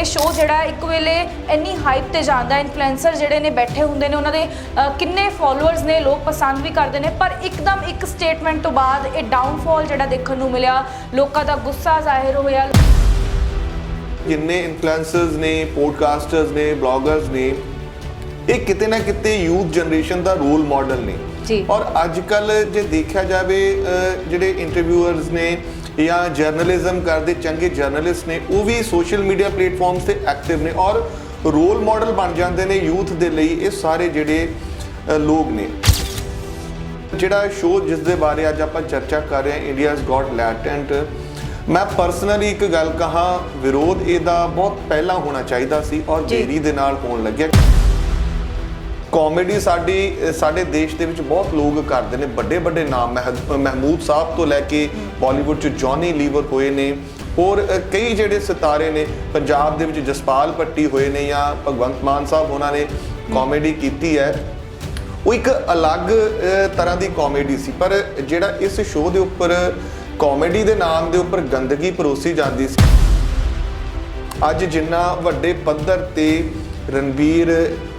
ਇਹ ਸ਼ੋਅ ਜਿਹੜਾ ਇੱਕ ਵੇਲੇ ਇੰਨੀ ਹਾਈਪ ਤੇ ਜਾਂਦਾ ਇਨਫਲੂਐਂਸਰ ਜਿਹੜੇ ਨੇ ਬੈਠੇ ਹੁੰਦੇ ਨੇ ਉਹਨਾਂ ਦੇ ਕਿੰਨੇ ਫਾਲੋਅਰਸ ਨੇ ਲੋਕ ਪਸੰਦ ਵੀ ਕਰਦੇ ਨੇ ਪਰ ਇੱਕਦਮ ਇੱਕ ਸਟੇਟਮੈਂਟ ਤੋਂ ਬਾਅਦ ਇਹ ਡਾਊਨਫਾਲ ਜਿਹੜਾ ਦੇਖਣ ਨੂੰ ਮਿਲਿਆ ਲੋਕਾਂ ਦਾ ਗੁੱਸਾ ਜ਼ਾਹਿਰ ਹੋਇਆ ਜਿੰਨੇ ਇਨਫਲੂਐਂਸਰਸ ਨੇ ਪੋਡਕਾਸਟਰਸ ਨੇ ਬਲੌਗਰਸ ਨੇ ਇਹ ਕਿਤੇ ਨਾ ਕਿਤੇ ਯੂਥ ਜਨਰੇਸ਼ਨ ਦਾ ਰੋਲ ਮਾਡਲ ਨੇ ਜੀ। ਔਰ ਅੱਜ ਕੱਲ ਜੇ ਦੇਖਿਆ ਜਾਵੇ ਜਿਹੜੇ ਇੰਟਰਵਿਊਅਰਸ ਨੇ ਜਾਂ ਜਰਨਲਿਜ਼ਮ ਕਰਦੇ ਚੰਗੇ ਜਰਨਲਿਸਟ ਨੇ ਉਹ ਵੀ ਸੋਸ਼ਲ ਮੀਡੀਆ ਪਲੇਟਫਾਰਮਸ ਤੇ ਐਕਟਿਵ ਨੇ ਔਰ ਰੋਲ ਮਾਡਲ ਬਣ ਜਾਂਦੇ ਨੇ ਯੂਥ ਦੇ ਲਈ ਇਹ ਸਾਰੇ ਜਿਹੜੇ ਲੋਕ ਨੇ। ਜਿਹੜਾ ਸ਼ੋਅ ਜਿਸ ਦੇ ਬਾਰੇ ਅੱਜ ਆਪਾਂ ਚਰਚਾ ਕਰ ਰਹੇ ਹਾਂ ਇੰਡੀਆਜ਼ ਗॉट ਲੈਟੈਂਟ ਮੈਂ ਪਰਸਨਲੀ ਇੱਕ ਗੱਲ ਕਹਾ ਵਿਰੋਧ ਇਹਦਾ ਬਹੁਤ ਪਹਿਲਾਂ ਹੋਣਾ ਚਾਹੀਦਾ ਸੀ ਔਰ। ਦੇਰੀ ਦੇ ਨਾਲ ਹੋਣ ਲੱਗਿਆ। ਕਾਮੇਡੀ ਸਾਡੀ ਸਾਡੇ ਦੇਸ਼ ਦੇ ਵਿੱਚ ਬਹੁਤ ਲੋਕ ਕਰਦੇ ਨੇ ਵੱਡੇ ਵੱਡੇ ਨਾਮ, ਮਹਿ- ਮਹਿਮੂਦ ਸਾਹਿਬ ਤੋਂ ਲੈ ਕੇ ਬਾਲੀਵੁੱਡ ਚ ਜੌਨੀ ਲੀਵਰ ਹੋਏ ਨੇ, ਹੋਰ ਕਈ ਜਿਹੜੇ ਸਿਤਾਰੇ ਨੇ, ਪੰਜਾਬ ਦੇ ਵਿੱਚ ਜਸਪਾਲ ਪੱਟੀ ਹੋਏ ਨੇ ਜਾਂ ਭਗਵੰਤ ਮਾਨ ਸਾਹਿਬ ਉਹਨਾਂ ਨੇ ਕਾਮੇਡੀ ਕੀਤੀ ਹੈ। ਉਹ ਇੱਕ ਅਲੱਗ ਤਰ੍ਹਾਂ ਦੀ ਕਾਮੇਡੀ ਸੀ, ਪਰ ਜਿਹੜਾ ਇਸ ਸ਼ੋਅ ਦੇ ਉੱਪਰ ਕਾਮੇਡੀ ਦੇ ਨਾਮ ਦੇ ਉੱਪਰ ਗੰਦਗੀ ਪਰੋਸੀ ਜਾਂਦੀ ਸੀ। ਅੱਜ ਜਿੰਨਾ ਵੱਡੇ ਪੱਧਰ ਤੇ ਰਣਬੀਰ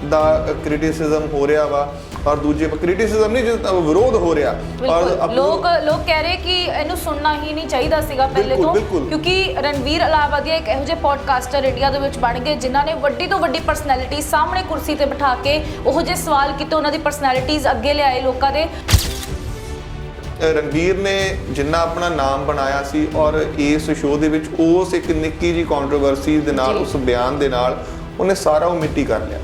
ਦਾ ਕ੍ਰਿਟਿਸਿਜ਼ਮ ਹੋ ਰਿਹਾ ਵਾ ਔਰ ਦੂਜੇ ਕ੍ਰਿਟਿਸਿਜ਼ਮ ਨਹੀਂ ਜਿਸ ਵਿਰੋਧ ਹੋ ਰਿਹਾ ਅਪ- ਲੋਕ ਲੋਕ ਕਹਿ ਰਹੇ ਕਿ ਇਹਨੂੰ ਸੁਣਨਾ ਹੀ ਨਹੀਂ ਚਾਹੀਦਾ ਸੀਗਾ ਪਹਿਲੇ ਤੋਂ। ਕਿਉਂਕਿ ਰਣਵੀਰ ਅਲਾਵਾਦੀਆ ਇੱਕ ਇਹੋ ਜਿਹੇ ਪੋਡਕਾਸਟਰ ਇੰਡੀਆ ਦੇ ਵਿੱਚ ਬਣ ਗਏ ਜਿਨ੍ਹਾਂ ਨੇ ਵੱਡੀ ਤੋਂ ਵੱਡੀ ਪਰਸਨੈਲਿਟੀ ਸਾਹਮਣੇ ਕੁਰਸੀ ਤੇ ਬਿਠਾ ਕੇ ਉਹ ਜਿਹੇ ਸਵਾਲ ਕੀਤੇ ਉਹਨਾਂ ਦੀ ਪਰਸਨੈਲਿਟੀਜ਼ ਅੱਗੇ ਲਿਆਏ ਲੋਕਾਂ ਦੇ ਰਣਬੀਰ ਨੇ ਜਿੰਨਾ ਆਪਣਾ ਨਾਮ ਬਣਾਇਆ ਸੀ ਔਰ ਇਸ ਸ਼ੋਅ ਦੇ ਵਿੱਚ ਉਸ ਇੱਕ ਨਿੱਕੀ ਜੀ ਕੰਟਰੋਵਰਸੀ ਦੇ ਨਾਲ। ਉਸ ਬਿਆਨ ਦੇ ਨਾਲ ਉਹਨੇ ਸਾਰਾ ਉਹ ਮਿੱਟੀ ਕਰ ਲਿਆ।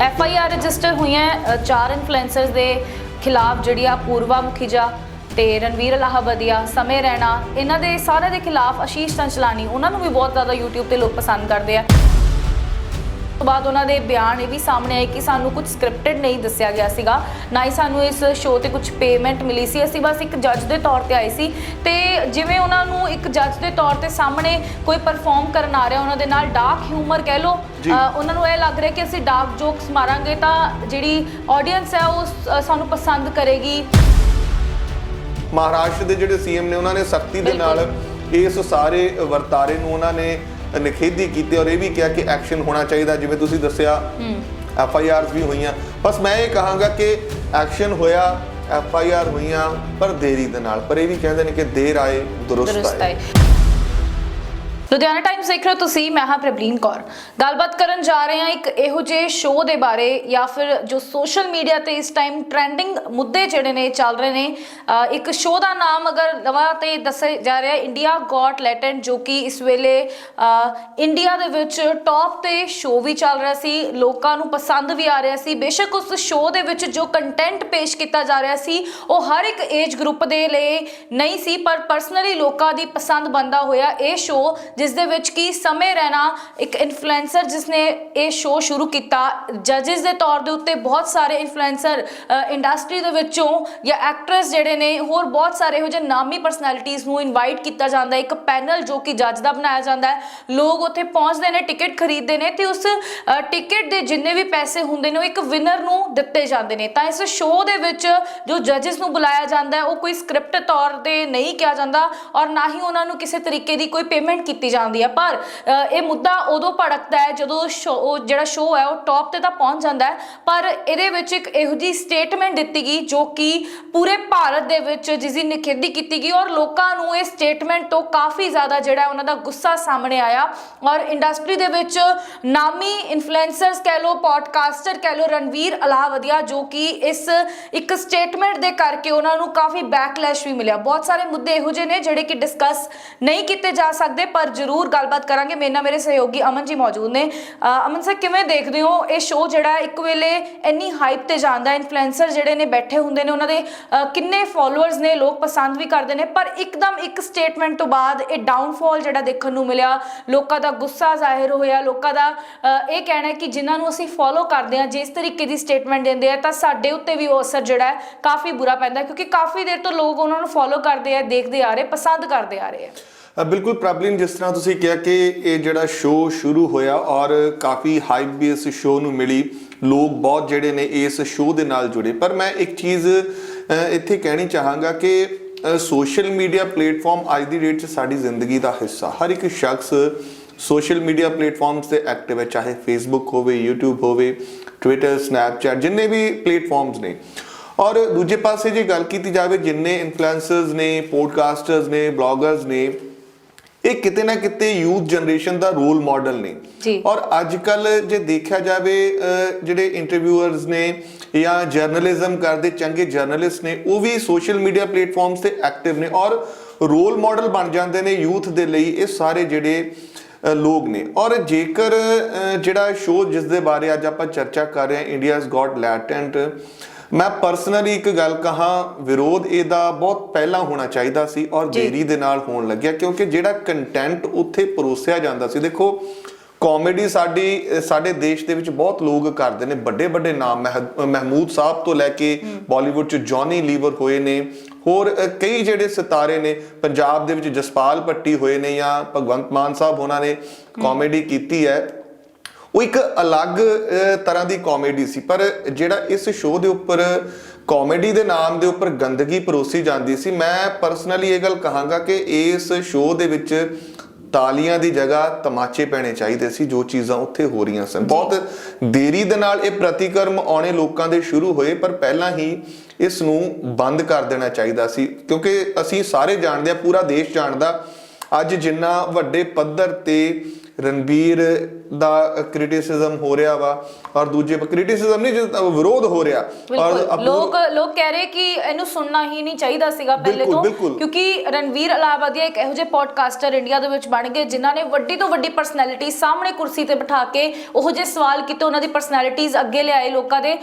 ਐਫ ਆਈ ਆਰ ਰਜਿਸਟਰ ਹੋਈਆਂ ਅ, ਚਾਰ ਇਨਫਲੂਐਂਸਰਸ ਦੇ ਖਿਲਾਫ ਜਿਹੜੀ ਆ ਪੂਰਵਾ ਮੁਖੀਜਾ ਤੇ ਰਣਵੀਰ ਅਲਾਹਾਬਾਦੀਆ ਸਮੇਂ ਰਹਿਣਾ ਇਹਨਾਂ ਦੇ ਸਾਰਿਆਂ ਦੇ ਖਿਲਾਫ ਆਸ਼ੀਸ਼ ਚੰਚਲਾਨੀ ਉਹਨਾਂ ਨੂੰ ਵੀ ਬਹੁਤ ਜ਼ਿਆਦਾ YouTube ਤੇ ਲੋਕ ਪਸੰਦ ਕਰਦੇ ਆ। ਤੋਂ ਬਾਅਦ ਉਹਨਾਂ ਦੇ ਬਿਆਨ ਇਹ ਵੀ ਸਾਹਮਣੇ ਆਏ ਕਿ ਸਾਨੂੰ ਕੁਝ ਸਕ੍ਰਿਪਟਡ ਨਹੀਂ ਦੱਸਿਆ ਗਿਆ ਸੀਗਾ ਨਾ ਹੀ ਸਾਨੂੰ ਇਸ ਸ਼ੋਅ ਤੇ ਕੁਝ ਪੇਮੈਂਟ ਮਿਲੀ ਸੀ ਅਸੀਂ ਬਸ ਇੱਕ ਜੱਜ ਦੇ ਤੌਰ ਤੇ ਆਏ ਸੀ ਤੇ ਜਿਵੇਂ ਉਹਨਾਂ ਨੂੰ ਇੱਕ ਜੱਜ ਦੇ ਤੌਰ ਤੇ ਸਾਹਮਣੇ ਕੋਈ ਪਰਫਾਰਮ ਕਰਨ ਆ ਰਿਹਾ ਉਹਨਾਂ ਦੇ ਨਾਲ ਡਾਰਕ ਹਿਊਮਰ ਕਹਿ। ਅ, ਉਹਨਾਂ ਨੂੰ ਇਹ ਲੱਗ ਰਿਹਾ ਕਿ ਅਸੀਂ ਡਾਰਕ ਜੋਕਸ ਮਾਰਾਂਗੇ ਤਾਂ ਜਿਹੜੀ ਆਡੀਅנס ਹੈ ਉਹ ਸਾਨੂੰ ਪਸੰਦ ਕਰੇਗੀ ਮਹਾਰਾਸ਼ਟਰ ਦੇ ਜਿਹੜੇ ਸੀਐਮ ਨੇ ਉਹਨਾਂ ਨੇ ਸਖਤੀ ਦੇ। ਨਾਲ ਇਸ ਸਾਰੇ ਵਰਤਾਰੇ ਨੂੰ ਉਹਨਾਂ ਨੇ ਨਿਖੇਧੀ ਕੀਤੀ ਔਰ ਇਹ ਵੀ ਕਿਹਾ ਕਿ ਐਕਸ਼ਨ ਹੋਣਾ ਚਾਹੀਦਾ ਜਿਵੇਂ ਤੁਸੀਂ ਦੱਸਿਆ ਐਫ ਆਈ ਆਰਸ ਵੀ ਹੋਈਆਂ। ਬਸ ਮੈਂ ਇਹ ਕਹਾਂਗਾ ਕਿ ਐਕਸ਼ਨ ਹੋਇਆ ਐਫ ਆਈ ਆਰ ਹੋਈਆਂ ਪਰ ਦੇਰੀ ਦੇ ਨਾਲ। ਪਰ ਇਹ ਵੀ ਕਹਿੰਦੇ ਨੇ ਕਿ ਦੇਰ ਆਏ। ਦਰੁਸਤ ਆਏ। ਲੁਧਿਆਣਾ ਟਾਈਮਸ ਦੇਖ ਰਹੇ ਹੋ ਤੁਸੀਂ, ਮੈਂ ਹਾਂ ਪ੍ਰਬਲੀਨ ਕੌਰ। ਗੱਲਬਾਤ ਕਰਨ ਜਾ ਰਹੇ ਹਾਂ ਇੱਕ ਇਹੋ ਜਿਹੇ ਸ਼ੋਅ ਦੇ ਬਾਰੇ ਜਾਂ ਫਿਰ ਜੋ ਸੋਸ਼ਲ ਮੀਡੀਆ ਤੇ ਇਸ ਟਾਈਮ ਟ੍ਰੈਂਡਿੰਗ ਮੁੱਦੇ ਜਿਹੜੇ ਨੇ, ਚੱਲ ਰਹੇ ਨੇ ਇੱਕ ਸ਼ੋਅ ਦਾ ਨਾਮ ਅਗਰ ਨਵਾਂ ਤੇ ਦੱਸਿਆ ਜਾ ਰਿਹਾ ਇੰਡੀਆ ਗॉट ਲੈਟੈਂਟ ਜੋ ਕਿ ਇਸ ਵੇਲੇ ਇੰਡੀਆ ਦੇ ਵਿੱਚ ਟੌਪ ਤੇ ਸ਼ੋਅ ਵੀ ਚੱਲ ਰਿਹਾ ਸੀ, ਲੋਕਾਂ ਨੂੰ ਪਸੰਦ ਵੀ ਆ ਰਿਹਾ ਸੀ। ਬੇਸ਼ੱਕ ਉਸ ਸ਼ੋਅ ਦੇ ਵਿੱਚ ਜੋ ਕੰਟੈਂਟ ਪੇਸ਼ ਕੀਤਾ ਜਾ ਰਿਹਾ ਸੀ, ਉਹ ਹਰ ਇੱਕ ਏਜ ਗਰੁੱਪ ਦੇ ਲਈ ਨਹੀਂ ਸੀ, ਪਰ ਪਰਸਨਲੀ ਲੋਕਾਂ ਦੀ ਪਸੰਦ ਬੰਦਾ ਹੋਇਆ ਇਹ ਸ਼ੋਅ ਜਿਸ ਦੇ ਵਿੱਚ ਕੀ ਸਮੇਂ ਰਹਿਣਾ ਇੱਕ ਇਨਫਲੂਐਂਸਰ ਜਿਸ ਨੇ ਇਹ ਸ਼ੋਅ ਸ਼ੁਰੂ ਕੀਤਾ ਜੱਜਸ ਦੇ ਤੌਰ ਦੇ ਉੱਤੇ ਬਹੁਤ ਸਾਰੇ ਇਨਫਲੂਐਂਸਰ ਇੰਡਸਟਰੀ ਦੇ ਵਿੱਚੋਂ ਜਾਂ ਐਕਟਰਸ ਜਿਹੜੇ ਨੇ, ਹੋਰ ਬਹੁਤ ਸਾਰੇ ਇਹੋ ਜਿਹੇ ਨਾਮੀ ਪਰਸਨੈਲਿਟੀਜ਼ ਨੂੰ ਇਨਵਾਈਟ ਕੀਤਾ ਜਾਂਦਾ ਇੱਕ ਪੈਨਲ ਜੋ ਕਿ ਜੱਜ ਦਾ ਬਣਾਇਆ ਜਾਂਦਾ ਹੈ। ਲੋਕ ਉੱਥੇ ਪਹੁੰਚਦੇ ਨੇ ਟਿਕਟ ਖਰੀਦਦੇ ਨੇ ਤੇ ਉਸ ਟਿਕਟ ਦੇ ਜਿੰਨੇ ਵੀ ਪੈਸੇ ਹੁੰਦੇ ਨੇ, ਉਹ ਇੱਕ ਵਿਨਰ ਨੂੰ ਦਿੱਤੇ ਜਾਂਦੇ ਨੇ। ਤਾਂ ਇਸ ਸ਼ੋਅ ਦੇ ਵਿੱਚ ਜੋ ਜੱਜਸ ਨੂੰ ਬੁਲਾਇਆ ਜਾਂਦਾ ਹੈ, ਉਹ ਕੋਈ ਸਕ੍ਰਿਪਟ ਤੌਰ ਤੇ ਨਹੀਂ ਕਿਹਾ ਜਾਂਦਾ ਔਰ ਨਾ ਹੀ ਉਹਨਾਂ ਨੂੰ ਕਿਸੇ ਤਰੀਕੇ ਦੀ ਕੋਈ ਪੇਮੈਂਟ ਕੀਤੀ ਜਾਂਦੀ ਹੈ ਪਰ ਅ, ਇਹ ਮੁੱਦਾ ਉਦੋਂ ਭੜਕਦਾ ਹੈ ਜਦੋਂ ਸ਼ੋ- ਉਹ ਜਿਹੜਾ ਸ਼ੋਅ ਹੈ ਉਹ ਟੌਪ ਤੇ ਤਾਂ ਪਹੁੰਚ ਜਾਂਦਾ ਹੈ। ਪਰ ਇਹਦੇ ਵਿੱਚ ਇੱਕ ਇਹੋ ਜਿਹੀ ਸਟੇਟਮੈਂਟ ਦਿੱਤੀ ਗਈ ਜੋ ਕਿ ਪੂਰੇ ਭਾਰਤ ਦੇ ਵਿੱਚ ਜਿਸ ਦੀ ਨਿਖੇਧੀ ਕੀਤੀ ਗਈ ਔਰ ਲੋਕਾਂ ਨੂੰ ਇਹ ਸਟੇਟਮੈਂਟ ਤੋਂ ਕਾਫੀ ਜ਼ਿਆਦਾ ਜਿਹੜਾ ਉਹਨਾਂ ਦਾ ਗੁੱਸਾ ਸਾਹਮਣੇ ਆਇਆ। ਔਰ ਇੰਡਸਟਰੀ ਦੇ ਵਿੱਚ ਨਾਮੀ ਇਨਫਲੂਐਂਸਰਸ ਕਹਿ ਲਓ ਪੋਡਕਾਸਟਰ ਕਹਿ ਲਓ ਰਣਵੀਰ ਅਲਾਹਾਵਦੀਆ ਜੋ ਕਿ ਇਸ ਇੱਕ ਸਟੇਟਮੈਂਟ ਦੇ ਕਰਕੇ ਉਹਨਾਂ ਨੂੰ ਕਾਫੀ ਬੈਕਲੈਸ਼ ਵੀ ਮਿਲਿਆ। ਬਹੁਤ ਸਾਰੇ ਮੁੱਦੇ ਇਹੋ ਜਿਹੇ ਨੇ ਜਿਹੜੇ ਕਿ ਡਿਸਕਸ ਨਹੀਂ ਕੀਤੇ ਜਾ ਸਕਦੇ ਪਰ ਜ਼ਰੂਰ ਗੱਲਬਾਤ ਕਰਾਂਗੇ। ਮੇਰੇ ਨਾਲ ਮੇਰੇ ਸਹਿਯੋਗੀ ਅਮਨ ਜੀ ਮੌਜੂਦ ਨੇ। ਅਮਨ ਸਰ ਕਿਵੇਂ ਦੇਖਦੇ ਹੋ ਇਹ ਸ਼ੋਅ ਜਿਹੜਾ ਇੱਕ ਵੇਲੇ ਇੰਨੀ ਹਾਈਪ ਤੇ ਜਾਂਦਾ ਇਨਫਲੂਐਂਸਰ ਜਿਹੜੇ ਨੇ ਬੈਠੇ ਹੁੰਦੇ ਨੇ, ਉਹਨਾਂ ਦੇ ਕਿੰਨੇ ਫਾਲੋਅਰਸ ਨੇ, ਲੋਕ ਪਸੰਦ ਵੀ ਕਰਦੇ ਨੇ। ਪਰ ਇੱਕਦਮ ਇੱਕ ਸਟੇਟਮੈਂਟ ਤੋਂ ਬਾਅਦ ਇਹ ਡਾਊਨਫਾਲ ਜਿਹੜਾ ਦੇਖਣ ਨੂੰ ਮਿਲਿਆ। ਲੋਕਾਂ ਦਾ ਗੁੱਸਾ ਜ਼ਾਹਿਰ ਹੋਇਆ। ਲੋਕਾਂ ਦਾ ਇਹ ਕਹਿਣਾ ਹੈ ਕਿ ਜਿਨ੍ਹਾਂ ਨੂੰ ਅਸੀਂ ਫੋਲੋ ਕਰਦੇ ਹਾਂ, ਜਿਸ ਤਰੀਕੇ ਦੀ ਸਟੇਟਮੈਂਟ ਦਿੰਦੇ ਆ, ਤਾਂ ਸਾਡੇ ਉੱਤੇ ਵੀ ਉਹ ਅਸਰ ਜਿਹੜਾ ਹੈ ਕਾਫੀ ਬੁਰਾ ਪੈਂਦਾ ਕਿਉਂਕਿ ਕਾਫੀ ਦੇਰ ਤੋਂ ਲੋਕ ਉਹਨਾਂ ਨੂੰ ਫੋਲੋ ਕਰਦੇ ਆ, ਦੇਖਦੇ ਆ ਰਹੇ, ਪਸੰਦ ਕਰਦੇ ਆ ਰਹੇ ਆ। ਬਿਲਕੁਲ ਪ੍ਰਬਲਿਨ, ਜਿਸ ਤਰ੍ਹਾਂ ਤੁਸੀਂ ਕਿਹਾ ਕਿ ਇਹ ਜਿਹੜਾ ਸ਼ੋਅ ਸ਼ੁਰੂ ਹੋਇਆ ਔਰ ਕਾਫੀ ਹਾਈਪ ਵੀ ਇਸ ਸ਼ੋਅ ਨੂੰ ਮਿਲੀ, ਲੋਕ ਬਹੁਤ ਜਿਹੜੇ ਨੇ ਇਸ ਸ਼ੋਅ ਦੇ ਨਾਲ ਜੁੜੇ। ਪਰ ਮੈਂ ਇੱਕ ਚੀਜ਼ ਇੱਥੇ ਕਹਿਣੀ ਚਾਹਾਂਗਾ ਕਿ ਸੋਸ਼ਲ ਮੀਡੀਆ ਪਲੇਟਫਾਰਮ ਅੱਜ ਦੀ ਡੇਟ 'ਚ ਸਾਡੀ ਜ਼ਿੰਦਗੀ ਦਾ ਹਿੱਸਾ। ਹਰ ਇੱਕ ਸ਼ਖਸ ਸੋਸ਼ਲ ਮੀਡੀਆ ਪਲੇਟਫਾਰਮਸ ਤੇ ਐਕਟਿਵ ਹੈ, ਚਾਹੇ ਫੇਸਬੁੱਕ ਹੋਵੇ, YouTube ਹੋਵੇ ਟਵਿੱਟਰ ਸਨੈਪਚੈਟ ਜਿੰਨੇ ਵੀ ਪਲੇਟਫਾਰਮਸ ਨੇ। ਔਰ ਦੂਜੇ ਪਾਸੇ ਜੇ ਗੱਲ ਕੀਤੀ ਜਾਵੇ, ਜਿੰਨੇ ਇਨਫਲੂਐਂਸਰਸ ਨੇ ਪੋਡਕਾਸਟਰਸ ਨੇ ਬਲੌਗਰਸ ਨੇ ਇਹ ਕਿਤੇ ਨਾ ਕਿਤੇ ਯੂਥ ਜਨਰੇਸ਼ਨ ਦਾ ਰੋਲ ਮਾਡਲ ਨੇ। ਔਰ ਅੱਜ ਕੱਲ ਜੇ ਦੇਖਿਆ ਜਾਵੇ ਜਿਹੜੇ ਇੰਟਰਵਿਊਅਰਸ ਨੇ ਜਾਂ ਜਰਨਲਿਜ਼ਮ ਕਰਦੇ ਚੰਗੇ ਜਰਨਲਿਸਟ ਨੇ ਉਹ ਵੀ ਸੋਸ਼ਲ ਮੀਡੀਆ ਪਲੇਟਫਾਰਮਸ ਤੇ ਐਕਟਿਵ ਨੇ ਔਰ ਰੋਲ ਮਾਡਲ ਬਣ ਜਾਂਦੇ ਨੇ ਯੂਥ ਦੇ ਲਈ ਇਹ ਸਾਰੇ ਜਿਹੜੇ ਲੋਕ ਨੇ ਔਰ ਜੇਕਰ ਜਿਹੜਾ ਸ਼ੋਅ ਜਿਸ ਦੇ ਬਾਰੇ ਅੱਜ ਆਪਾਂ ਚਰਚਾ ਕਰ ਰਹੇ ਹਾਂ ਇੰਡੀਆਜ਼ ਗॉट ਲੈਟੈਂਟ ਮੈਂ ਪਰਸਨਲੀ ਇੱਕ ਗੱਲ ਕਹਾਂ ਵਿਰੋਧ ਇਹਦਾ ਬਹੁਤ ਪਹਿਲਾਂ ਹੋਣਾ ਚਾਹੀਦਾ ਸੀ ਔਰ। ਦੇਰੀ ਦੇ ਨਾਲ ਹੋਣ ਲੱਗਿਆ ਕਿਉਂਕਿ ਜਿਹੜਾ ਕੰਟੈਂਟ ਉੱਥੇ ਪਰੋਸਿਆ ਜਾਂਦਾ ਸੀ ਦੇਖੋ ਕਾਮੇਡੀ ਸਾਡੀ ਸਾਡੇ ਦੇਸ਼ ਦੇ ਵਿੱਚ ਬਹੁਤ ਲੋਕ ਕਰਦੇ ਨੇ ਵੱਡੇ ਵੱਡੇ ਨਾਮ ਮਹਿ- ਮਹਿਮੂਦ ਸਾਹਿਬ ਤੋਂ ਲੈ ਕੇ ਬਾਲੀਵੁੱਡ ਚ ਜੌਨੀ ਲੀਵਰ ਹੋਏ ਨੇ ਹੋਰ ਕਈ ਜਿਹੜੇ ਸਿਤਾਰੇ ਨੇ ਪੰਜਾਬ ਦੇ ਵਿੱਚ ਜਸਪਾਲ ਪੱਟੀ ਹੋਏ ਨੇ ਜਾਂ ਭਗਵੰਤ ਮਾਨ ਸਾਹਿਬ ਉਹਨਾਂ ਨੇ ਕਾਮੇਡੀ ਕੀਤੀ ਹੈ। ਉਹ ਇੱਕ ਅਲੱਗ ਤਰ੍ਹਾਂ ਦੀ ਕਾਮੇਡੀ ਸੀ। ਪਰ ਜਿਹੜਾ ਇਸ ਸ਼ੋਅ ਦੇ ਉੱਪਰ ਕਾਮੇਡੀ ਦੇ ਨਾਮ ਦੇ ਉੱਪਰ ਗੰਦਗੀ ਪਰੋਸੀ ਜਾਂਦੀ ਸੀ ਮੈਂ ਪਰਸਨਲੀ ਇਹ ਗੱਲ ਕਹਾਂਗਾ ਕਿ ਇਸ ਸ਼ੋਅ ਦੇ ਵਿੱਚ ਤਾਲੀਆਂ ਦੀ ਜਗ੍ਹਾ ਤਮਾਚੇ ਪੈਣੇ ਚਾਹੀਦੇ ਸੀ ਜੋ ਚੀਜ਼ਾਂ ਉੱਥੇ ਹੋ ਰਹੀਆਂ ਸਨ। ਬਹੁਤ ਦੇਰੀ ਦੇ ਨਾਲ ਇਹ ਪ੍ਰਤੀਕਰਮ ਆਉਣੇ ਲੋਕਾਂ ਦੇ ਸ਼ੁਰੂ ਹੋਏ ਪਰ ਪਹਿਲਾਂ ਹੀ ਇਸ ਨੂੰ ਬੰਦ ਕਰ ਦੇਣਾ ਚਾਹੀਦਾ ਸੀ। ਕਿਉਂਕਿ ਅਸੀਂ ਸਾਰੇ ਜਾਣਦੇ ਆ ਪੂਰਾ ਦੇਸ਼ ਜਾਣਦਾ ਅੱਜ ਜਿੰਨਾ ਵੱਡੇ ਪੱਧਰ ਤੇ ਰਣਬੀਰ ਦਾ ਕ੍ਰਿਟਿਸਿਜ਼ਮ ਹੋ ਰਿਹਾ ਵਾ ਔਰ ਦੂਜੇ ਕ੍ਰਿਟਿਸਿਜ਼ਮ ਨਹੀਂ ਜਿਸ ਵਿਰੋਧ ਹੋ ਰਿਹਾ। ਅਪੂਰ- ਲੋਕ ਲੋਕ ਕਹਿ ਰਹੇ ਕਿ ਇਹਨੂੰ ਸੁਣਨਾ ਹੀ ਨਹੀਂ ਚਾਹੀਦਾ ਸੀਗਾ ਪਹਿਲੇ ਤੋਂ। ਕਿਉਂਕਿ ਰਣਵੀਰ ਅਲਾਹਾਬਾਦੀਆ ਇੱਕ ਇਹੋ ਜਿਹੇ ਪੋਡਕਾਸਟਰ ਇੰਡੀਆ ਦੇ ਵਿੱਚ ਬਣ ਗਏ ਜਿਨ੍ਹਾਂ ਨੇ ਵੱਡੀ ਤੋਂ ਵੱਡੀ ਪਰਸਨੈਲਿਟੀ ਸਾਹਮਣੇ ਕੁਰਸੀ ਤੇ ਬਿਠਾ ਕੇ ਉਹ ਜਿਹੇ ਸਵਾਲ ਕੀਤੇ ਉਹਨਾਂ ਦੀ ਪਰਸਨੈਲਿਟੀਜ਼ ਅੱਗੇ ਲਿਆਏ ਲੋਕਾਂ ਦੇ।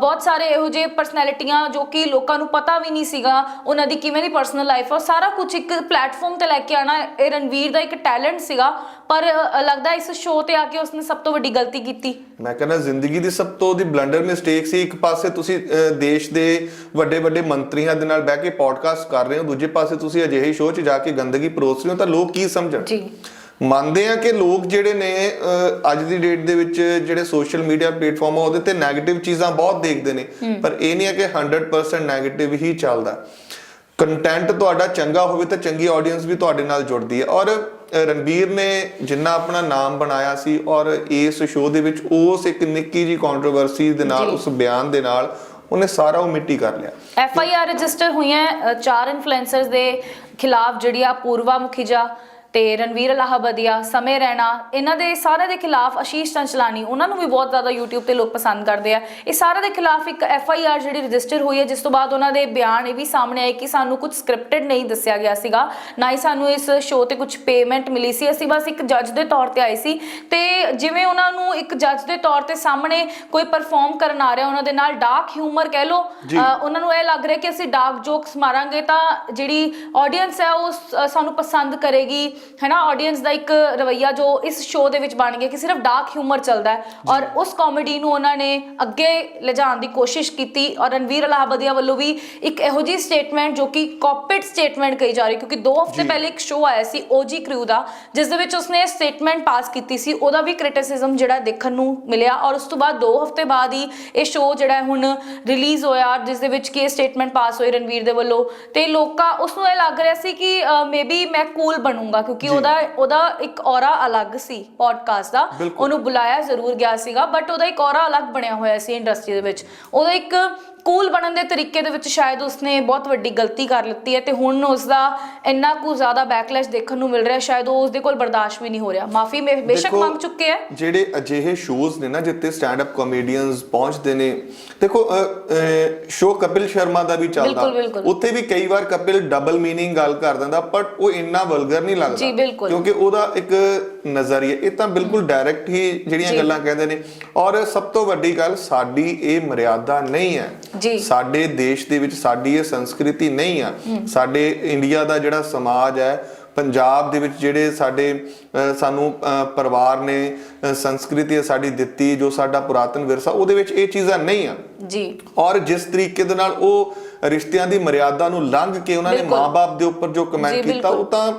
ਬਹੁਤ ਸਾਰੇ ਇਹੋ ਜਿਹੇ ਪਰਸਨੈਲਿਟੀਆਂ ਜੋ ਕਿ ਲੋਕਾਂ ਨੂੰ ਪਤਾ ਵੀ ਨਹੀਂ ਸੀਗਾ ਉਹਨਾਂ ਦੀ ਕਿਵੇਂ ਦੀ ਪਰਸਨਲ ਲਾਈਫ ਆ। ਸਾਰਾ ਕੁਝ ਇੱਕ ਪਲੇਟਫਾਰਮ ਤੇ ਲੈ ਕੇ ਆਣਾ ਇਹ ਰਣਵੀਰ ਦਾ ਇੱਕ ਟੈਲੈਂਟ ਸੀਗਾ। ਪਰ ਲੱਗਦਾ ਇਸ ਸ਼ੋਅ ਤੇ ਆ ਕੇ ਉਸਨੇ ਸਭ ਤੋਂ ਵੱਡੀ ਗਲਤੀ ਕੀਤੀ। ਮੈਂ ਕਹਿੰਦਾ ਜ਼ਿੰਦਗੀ ਦੀ ਸਭ ਤੋਂ ਦੀ ਬਲੰਡਰ ਮਿਸਟੇਕ ਸੀ। ਇੱਕ ਪਾਸੇ ਤੁਸੀਂ ਦੇਸ਼ ਦੇ ਵੱਡੇ ਵੱਡੇ ਮੰਤਰੀਆਂ ਦੇ ਨਾਲ ਬਹਿ ਕੇ ਪੋਡਕਾਸਟ ਕਰ ਰਹੇ ਹੋ। ਦੂਜੇ ਪਾਸੇ ਤੁਸੀਂ ਅਜਿਹੇ ਸ਼ੋਅ 'ਚ ਜਾ ਕੇ ਗੰਦਗੀ ਪਰੋਸ ਰਹੇ ਹੋ ਤਾਂ ਲੋਕ ਕੀ ਸਮਝਣ? ਜੀ। ਮੰਨਦੇ ਆ ਕਿ ਲੋਕ ਜਿਹੜੇ ਨੇ ਅੱਜ ਦੀ ਡੇਟ ਦੇ ਵਿੱਚ ਜਿਹੜੇ ਸੋਸ਼ਲ ਮੀਡੀਆ ਪਲੇਟਫਾਰਮ ਆ ਉਹਦੇ ਤੇ 네ਗੇਟਿਵ ਚੀਜ਼ਾਂ ਬਹੁਤ ਦੇਖਦੇ ਨੇ। ਪਰ ਇਹ ਨਹੀਂ ਹੈ ਕਿ 100% ਨੈਗੇਟਿਵ ਹੀ ਚੱਲਦਾ। ਕੰਟੈਂਟ ਤੁਹਾਡਾ ਚੰਗਾ ਹੋਵੇ ਤਾਂ ਚੰਗੀ ਆਡੀਅנס ਵੀ ਤੁਹਾਡੇ ਨਾਲ ਜੁੜਦੀ ਹੈ। ਔਰ ਰਣਬੀਰ ਨੇ ਜਿੰਨਾ ਆਪਣਾ ਨਾਮ ਬਣਾਇਆ ਸੀ ਔਰ ਇਸ ਸ਼ੋਅ ਦੇ ਵਿੱਚ ਉਸ ਇੱਕ ਨਿੱਕੀ ਜੀ ਕੰਟਰੋਵਰਸੀ ਦੇ ਨਾਲ। ਉਸ ਬਿਆਨ ਦੇ ਨਾਲ ਉਹਨੇ ਸਾਰਾ ਉਹ ਮਿੱਟੀ ਕਰ ਲਿਆ ਐਫ ਆਈ ਆਰ ਰਜਿਸਟਰ ਹੋਈਆਂ ਚਾਰ ਇਨਫਲੂਐਂਸਰਸ ਦੇ ਖਿਲਾਫ ਜਿਹੜੀ ਆ ਪੂਰਵਾ ਮੁਖੀਜਾ ਤੇ ਰਣਵੀਰ ਅਲਾਹਾਬਾਦੀਆ ਸਮੇਂ ਰਹਿਣਾ ਇਹਨਾਂ ਦੇ ਸਾਰੇ ਦੇ ਖਿਲਾਫ ਆਸ਼ੀਸ਼ ਚੰਚਲਾਨੀ ਉਹਨਾਂ ਨੂੰ ਵੀ ਬਹੁਤ ਜ਼ਿਆਦਾ YouTube ਤੇ ਲੋਕ ਪਸੰਦ ਕਰਦੇ ਆ। ਇਹ ਸਾਰੇ ਦੇ ਖਿਲਾਫ ਇੱਕ ਐਫ ਆਈ ਆਰ ਜਿਹੜੀ ਰਜਿਸਟਰ ਹੋਈ ਹੈ ਜਿਸ ਤੋਂ ਬਾਅਦ ਉਹਨਾਂ ਦੇ ਬਿਆਨ ਇਹ ਵੀ ਸਾਹਮਣੇ ਆਏ ਕਿ ਸਾਨੂੰ ਕੁਝ ਸਕ੍ਰਿਪਟਡ ਨਹੀਂ ਦੱਸਿਆ ਗਿਆ ਸੀਗਾ ਨਾ ਹੀ ਸਾਨੂੰ ਇਸ ਸ਼ੋਅ ਤੇ ਕੁਝ ਪੇਮੈਂਟ ਮਿਲੀ ਸੀ। ਅਸੀਂ ਬਸ ਇੱਕ ਜੱਜ ਦੇ ਤੌਰ ਤੇ ਆਏ ਸੀ ਤੇ ਜਿਵੇਂ ਉਹਨਾਂ ਨੂੰ ਇੱਕ ਜੱਜ ਦੇ ਤੌਰ ਤੇ ਸਾਹਮਣੇ ਕੋਈ ਪਰਫਾਰਮ ਕਰਨ ਆ ਰਿਹਾ ਉਹਨਾਂ ਦੇ ਨਾਲ ਡਾਰਕ ਹਿਊਮਰ ਕਹਿ। ਅ, ਉਹਨਾਂ ਨੂੰ ਇਹ ਲੱਗ ਰਿਹਾ ਕਿ ਅਸੀਂ ਡਾਰਕ ਜੋਕਸ ਮਾਰਾਂਗੇ ਤਾਂ ਜਿਹੜੀ ਆਡੀਅנס ਹੈ ਉਹ ਸਾਨੂੰ ਪਸੰਦ ਕਰੇਗੀ। ਹੈਨਾ ਆਡੀਅנס ਦਾ ਇੱਕ ਰਵਈਆ ਜੋ ਇਸ ਸ਼ੋਅ ਦੇ ਵਿੱਚ ਬਣ ਗਿਆ ਕਿ ਸਿਰਫ ਡਾਰਕ ਹਿਊਮਰ ਚੱਲਦਾ ਹੈ ਔਰ ਉਸ ਕਾਮੇਡੀ ਨੂੰ ਉਹਨਾਂ ਨੇ ਅੱਗੇ ਲਿਜਾਣ ਦੀ ਕੋਸ਼ਿਸ਼ ਕੀਤੀ ਔਰ ਰਣਵੀਰ ਅਲਾਹਾਬਾਦੀਆ ਵੱਲੋਂ ਵੀ ਇੱਕ ਇਹੋ ਜਿਹੀ ਸਟੇਟਮੈਂਟ ਜੋ ਕਿ ਕਾਪੀਡ ਸਟੇਟਮੈਂਟ ਕਹੀ ਜਾ ਰਹੀ ਕਿਉਂਕਿ 2 ਹਫ਼ਤੇ ਜੀ। ਪਹਿਲੇ ਇੱਕ ਸ਼ੋਅ ਆਇਆ ਸੀ ਓਜੀ ਕ੍ਰਿਊ ਦਾ ਜਿਸ ਦੇ ਵਿੱਚ ਉਸਨੇ ਸਟੇਟਮੈਂਟ ਪਾਸ ਕੀਤੀ ਸੀ। ਉਹਦਾ ਵੀ ਕ੍ਰਿਟਿਸਿਜ਼ਮ ਜਿਹੜਾ ਦੇਖਣ ਨੂੰ ਮਿਲਿਆ ਔਰ ਉਸ ਤੋਂ ਬਾਅਦ 2 ਹਫ਼ਤੇ ਬਾਅਦ ਹੀ ਇਹ ਸ਼ੋਅ ਜਿਹੜਾ ਹੈ ਹੁਣ ਰਿਲੀਜ਼ ਹੋਇਆ ਜਿਸ ਦੇ ਵਿੱਚ ਕਿ ਸਟੇਟਮੈਂਟ ਪਾਸ ਹੋਈ ਰਣਵੀਰ ਦੇ ਵੱਲੋਂ। ਤੇ ਲੋਕਾਂ ਉਸ ਨੂੰ ਇਹ ਲੱਗ ਰਿਹਾ ਸੀ ਕਿ ਮੇਬੀ ਮੈਂ ਕੂਲ ਬਣੂੰਗਾ ਕਿਉਂਕਿ। ਉਹਦਾ ਉਹਦਾ ਇੱਕ ਔਰਾ ਅਲੱਗ ਸੀ ਪੋਡਕਾਸਟ ਦਾ। ਉਹਨੂੰ ਬੁਲਾਇਆ ਜ਼ਰੂਰ ਗਿਆ ਸੀਗਾ ਬਟ ਉਹਦਾ ਇੱਕ ਔਰਾ ਅਲੱਗ ਬਣਿਆ ਹੋਇਆ ਸੀ ਇੰਡਸਟਰੀ ਦੇ ਵਿੱਚ ਉਹਦਾ ਇੱਕ ਕੂਲ ਬਣਨ ਦੇ ਤਰੀਕੇ ਦੇ ਵਿੱਚ ਸ਼ਾਇਦ ਉਸਨੇ ਬਹੁਤ ਵੱਡੀ ਗਲਤੀ ਕਰ ਲਿੱਤੀ ਹੈ ਤੇ ਹੁਣ ਉਸਦਾ ਇੰਨਾ ਕੁ ਜ਼ਿਆਦਾ ਬੈਕਲੈਸ਼ ਦੇਖਣ ਨੂੰ ਮਿਲ ਰਿਹਾ ਸ਼ਾਇਦ ਉਹ ਉਸਦੇ ਕੋਲ ਬਰਦਾਸ਼ਤ ਵੀ ਨਹੀਂ ਹੋ ਰਿਹਾ ਮਾਫੀ ਬੇਸ਼ੱਕ ਮੰਗ ਚੁੱਕੇ ਹੈ ਜਿਹੜੇ ਅਜਿਹੇ ਸ਼ੋਜ਼ ਨੇ ਨਾ ਜਿੱਥੇ ਸਟੈਂਡ ਅਪ ਕਾਮੇਡੀਅਨਸ ਪਹੁੰਚਦੇ ਨੇ ਦੇਖੋ ਸ਼ੋ ਕਪਿਲ ਸ਼ਰਮਾ ਦਾ ਵੀ ਚੱਲਦਾ। ਉੱਥੇ ਵੀ ਕਈ ਵਾਰ ਕਪਿਲ ਡਬਲ ਮੀਨਿੰਗ ਗੱਲ ਕਰ ਦਿੰਦਾ ਬਟ ਉਹ ਇੰਨਾ ਵਲਗਰ ਨਹੀਂ ਲੱਗਦਾ। ਕਿਉਂਕਿ ਉਹਦਾ ਇੱਕ ਨਜ਼ਰੀਆ ਇਹ ਤਾਂ ਬਿਲਕੁਲ ਡਾਇਰੈਕਟ ਹੀ ਜਿਹੜੀਆਂ। ਗੱਲਾਂ ਕਹਿੰਦੇ ਨੇ ਔਰ ਸਭ ਤੋਂ ਵੱਡੀ ਗੱਲ ਸਾਡੀ ਇਹ ਮਰਿਆਦਾ ਨਹੀਂ ਹੈ। ਸਾਡੇ ਦੇਸ਼ ਦੇ ਵਿੱਚ ਸਾਡੀ ਇਹ ਸੰਸਕ੍ਰਿਤੀ ਨਹੀਂ ਆ ਸਾਡੇ ਇੰਡੀਆ ਦਾ ਜਿਹੜਾ ਸਮਾਜ ਹੈ ਪੰਜਾਬ ਦੇ ਵਿੱਚ ਜਿਹੜੇ ਸਾਡੇ ਸਾਨੂੰ ਪਰਿਵਾਰ ਨੇ ਸੰਸਕ੍ਰਿਤੀ ਸਾਡੀ ਦਿੱਤੀ ਜੋ ਸਾਡਾ ਪੁਰਾਤਨ ਵਿਰਸਾ ਉਹਦੇ ਵਿੱਚ ਇਹ ਚੀਜ਼ਾਂ ਨਹੀਂ ਆ ਜੀ ਔਰ ਜਿਸ ਤਰੀਕੇ ਦੇ ਨਾਲ ਉਹ ਰਿਸ਼ਤਿਆਂ ਦੀ ਮਰਿਆਦਾ ਨੂੰ ਲੰਘ ਕੇ ਉਹਨਾਂ ਨੇ। ਮਾਪੇ ਦੇ ਉੱਪਰ ਜੋ ਕਮੈਂਟ ਕੀਤਾ। ਉਹ ਤਾਂ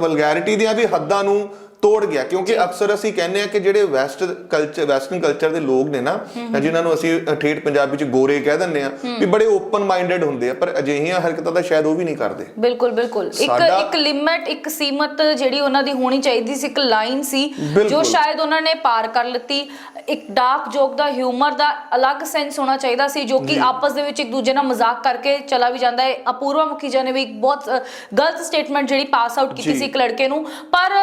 ਵਲਗੈਰਿਟੀ ਦੀਆਂ ਵੀ ਹੱਦਾਂ ਨੂੰ ਤੋੜ ਗਿਆ ਕਿਉਂਕਿ ਅਕਸਰ ਅਸੀਂ ਕਹਿੰਦੇ ਆ ਕਿ ਜਿਹੜੇ ਵੈਸਟ ਕਲਚਰ ਵੈਸਟਰਨ ਕਲਚਰ ਦੇ ਲੋਕ ਨੇ ਨਾ ਜਿਨ੍ਹਾਂ ਨੂੰ ਅਸੀਂ ਠੇਠ ਪੰਜਾਬੀ ਚ ਗੋਰੇ ਕਹਿ ਦਿੰਦੇ ਆ ਵੀ ਬੜੇ ਓਪਨ ਮਾਈਂਡਡ ਹੁੰਦੇ ਆ ਪਰ ਅਜਿਹੀਆਂ ਹਰਕਤਾਂ ਤਾਂ ਸ਼ਾਇਦ ਉਹ ਵੀ ਨਹੀਂ ਕਰਦੇ। ਬਿਲਕੁਲ ਬਿਲਕੁਲ। ਇੱਕ ਇੱਕ ਲਿਮਟ ਇੱਕ ਸੀਮਤ ਜਿਹੜੀ ਉਹਨਾਂ ਦੀ ਹੋਣੀ ਚਾਹੀਦੀ ਸੀ ਇੱਕ ਲਾਈਨ ਸੀ ਜੋ। ਸ਼ਾਇਦ ਉਹਨਾਂ ਨੇ ਪਾਰ ਕਰ ਲਿੱਤੀ। ਇੱਕ ਡਾਰਕ ਜੋਕ ਦਾ ਹਿਊਮਰ ਦਾ ਅਲੱਗ ਸੈਂਸ ਹੋਣਾ ਚਾਹੀਦਾ ਸੀ ਜੋ ਕਿ ਆਪਸ ਦੇ ਵਿੱਚ ਇੱਕ ਦੂਜੇ ਨਾਲ ਮਜ਼ਾਕ ਕਰਕੇ ਚਲਾ ਵੀ ਜਾਂਦਾ ਹੈ। ਅਪੂਰਵਾ ਮੁਖੀਜਾ ਨੇ ਵੀ ਇੱਕ ਬਹੁਤ ਗਲਤ ਸਟੇਟਮੈਂਟ ਜਿਹੜੀ ਪਾਸ ਆਊਟ ਕੀਤੀ। ਸੀ ਇੱਕ ਲੜਕੇ ਨੂੰ। ਪਰ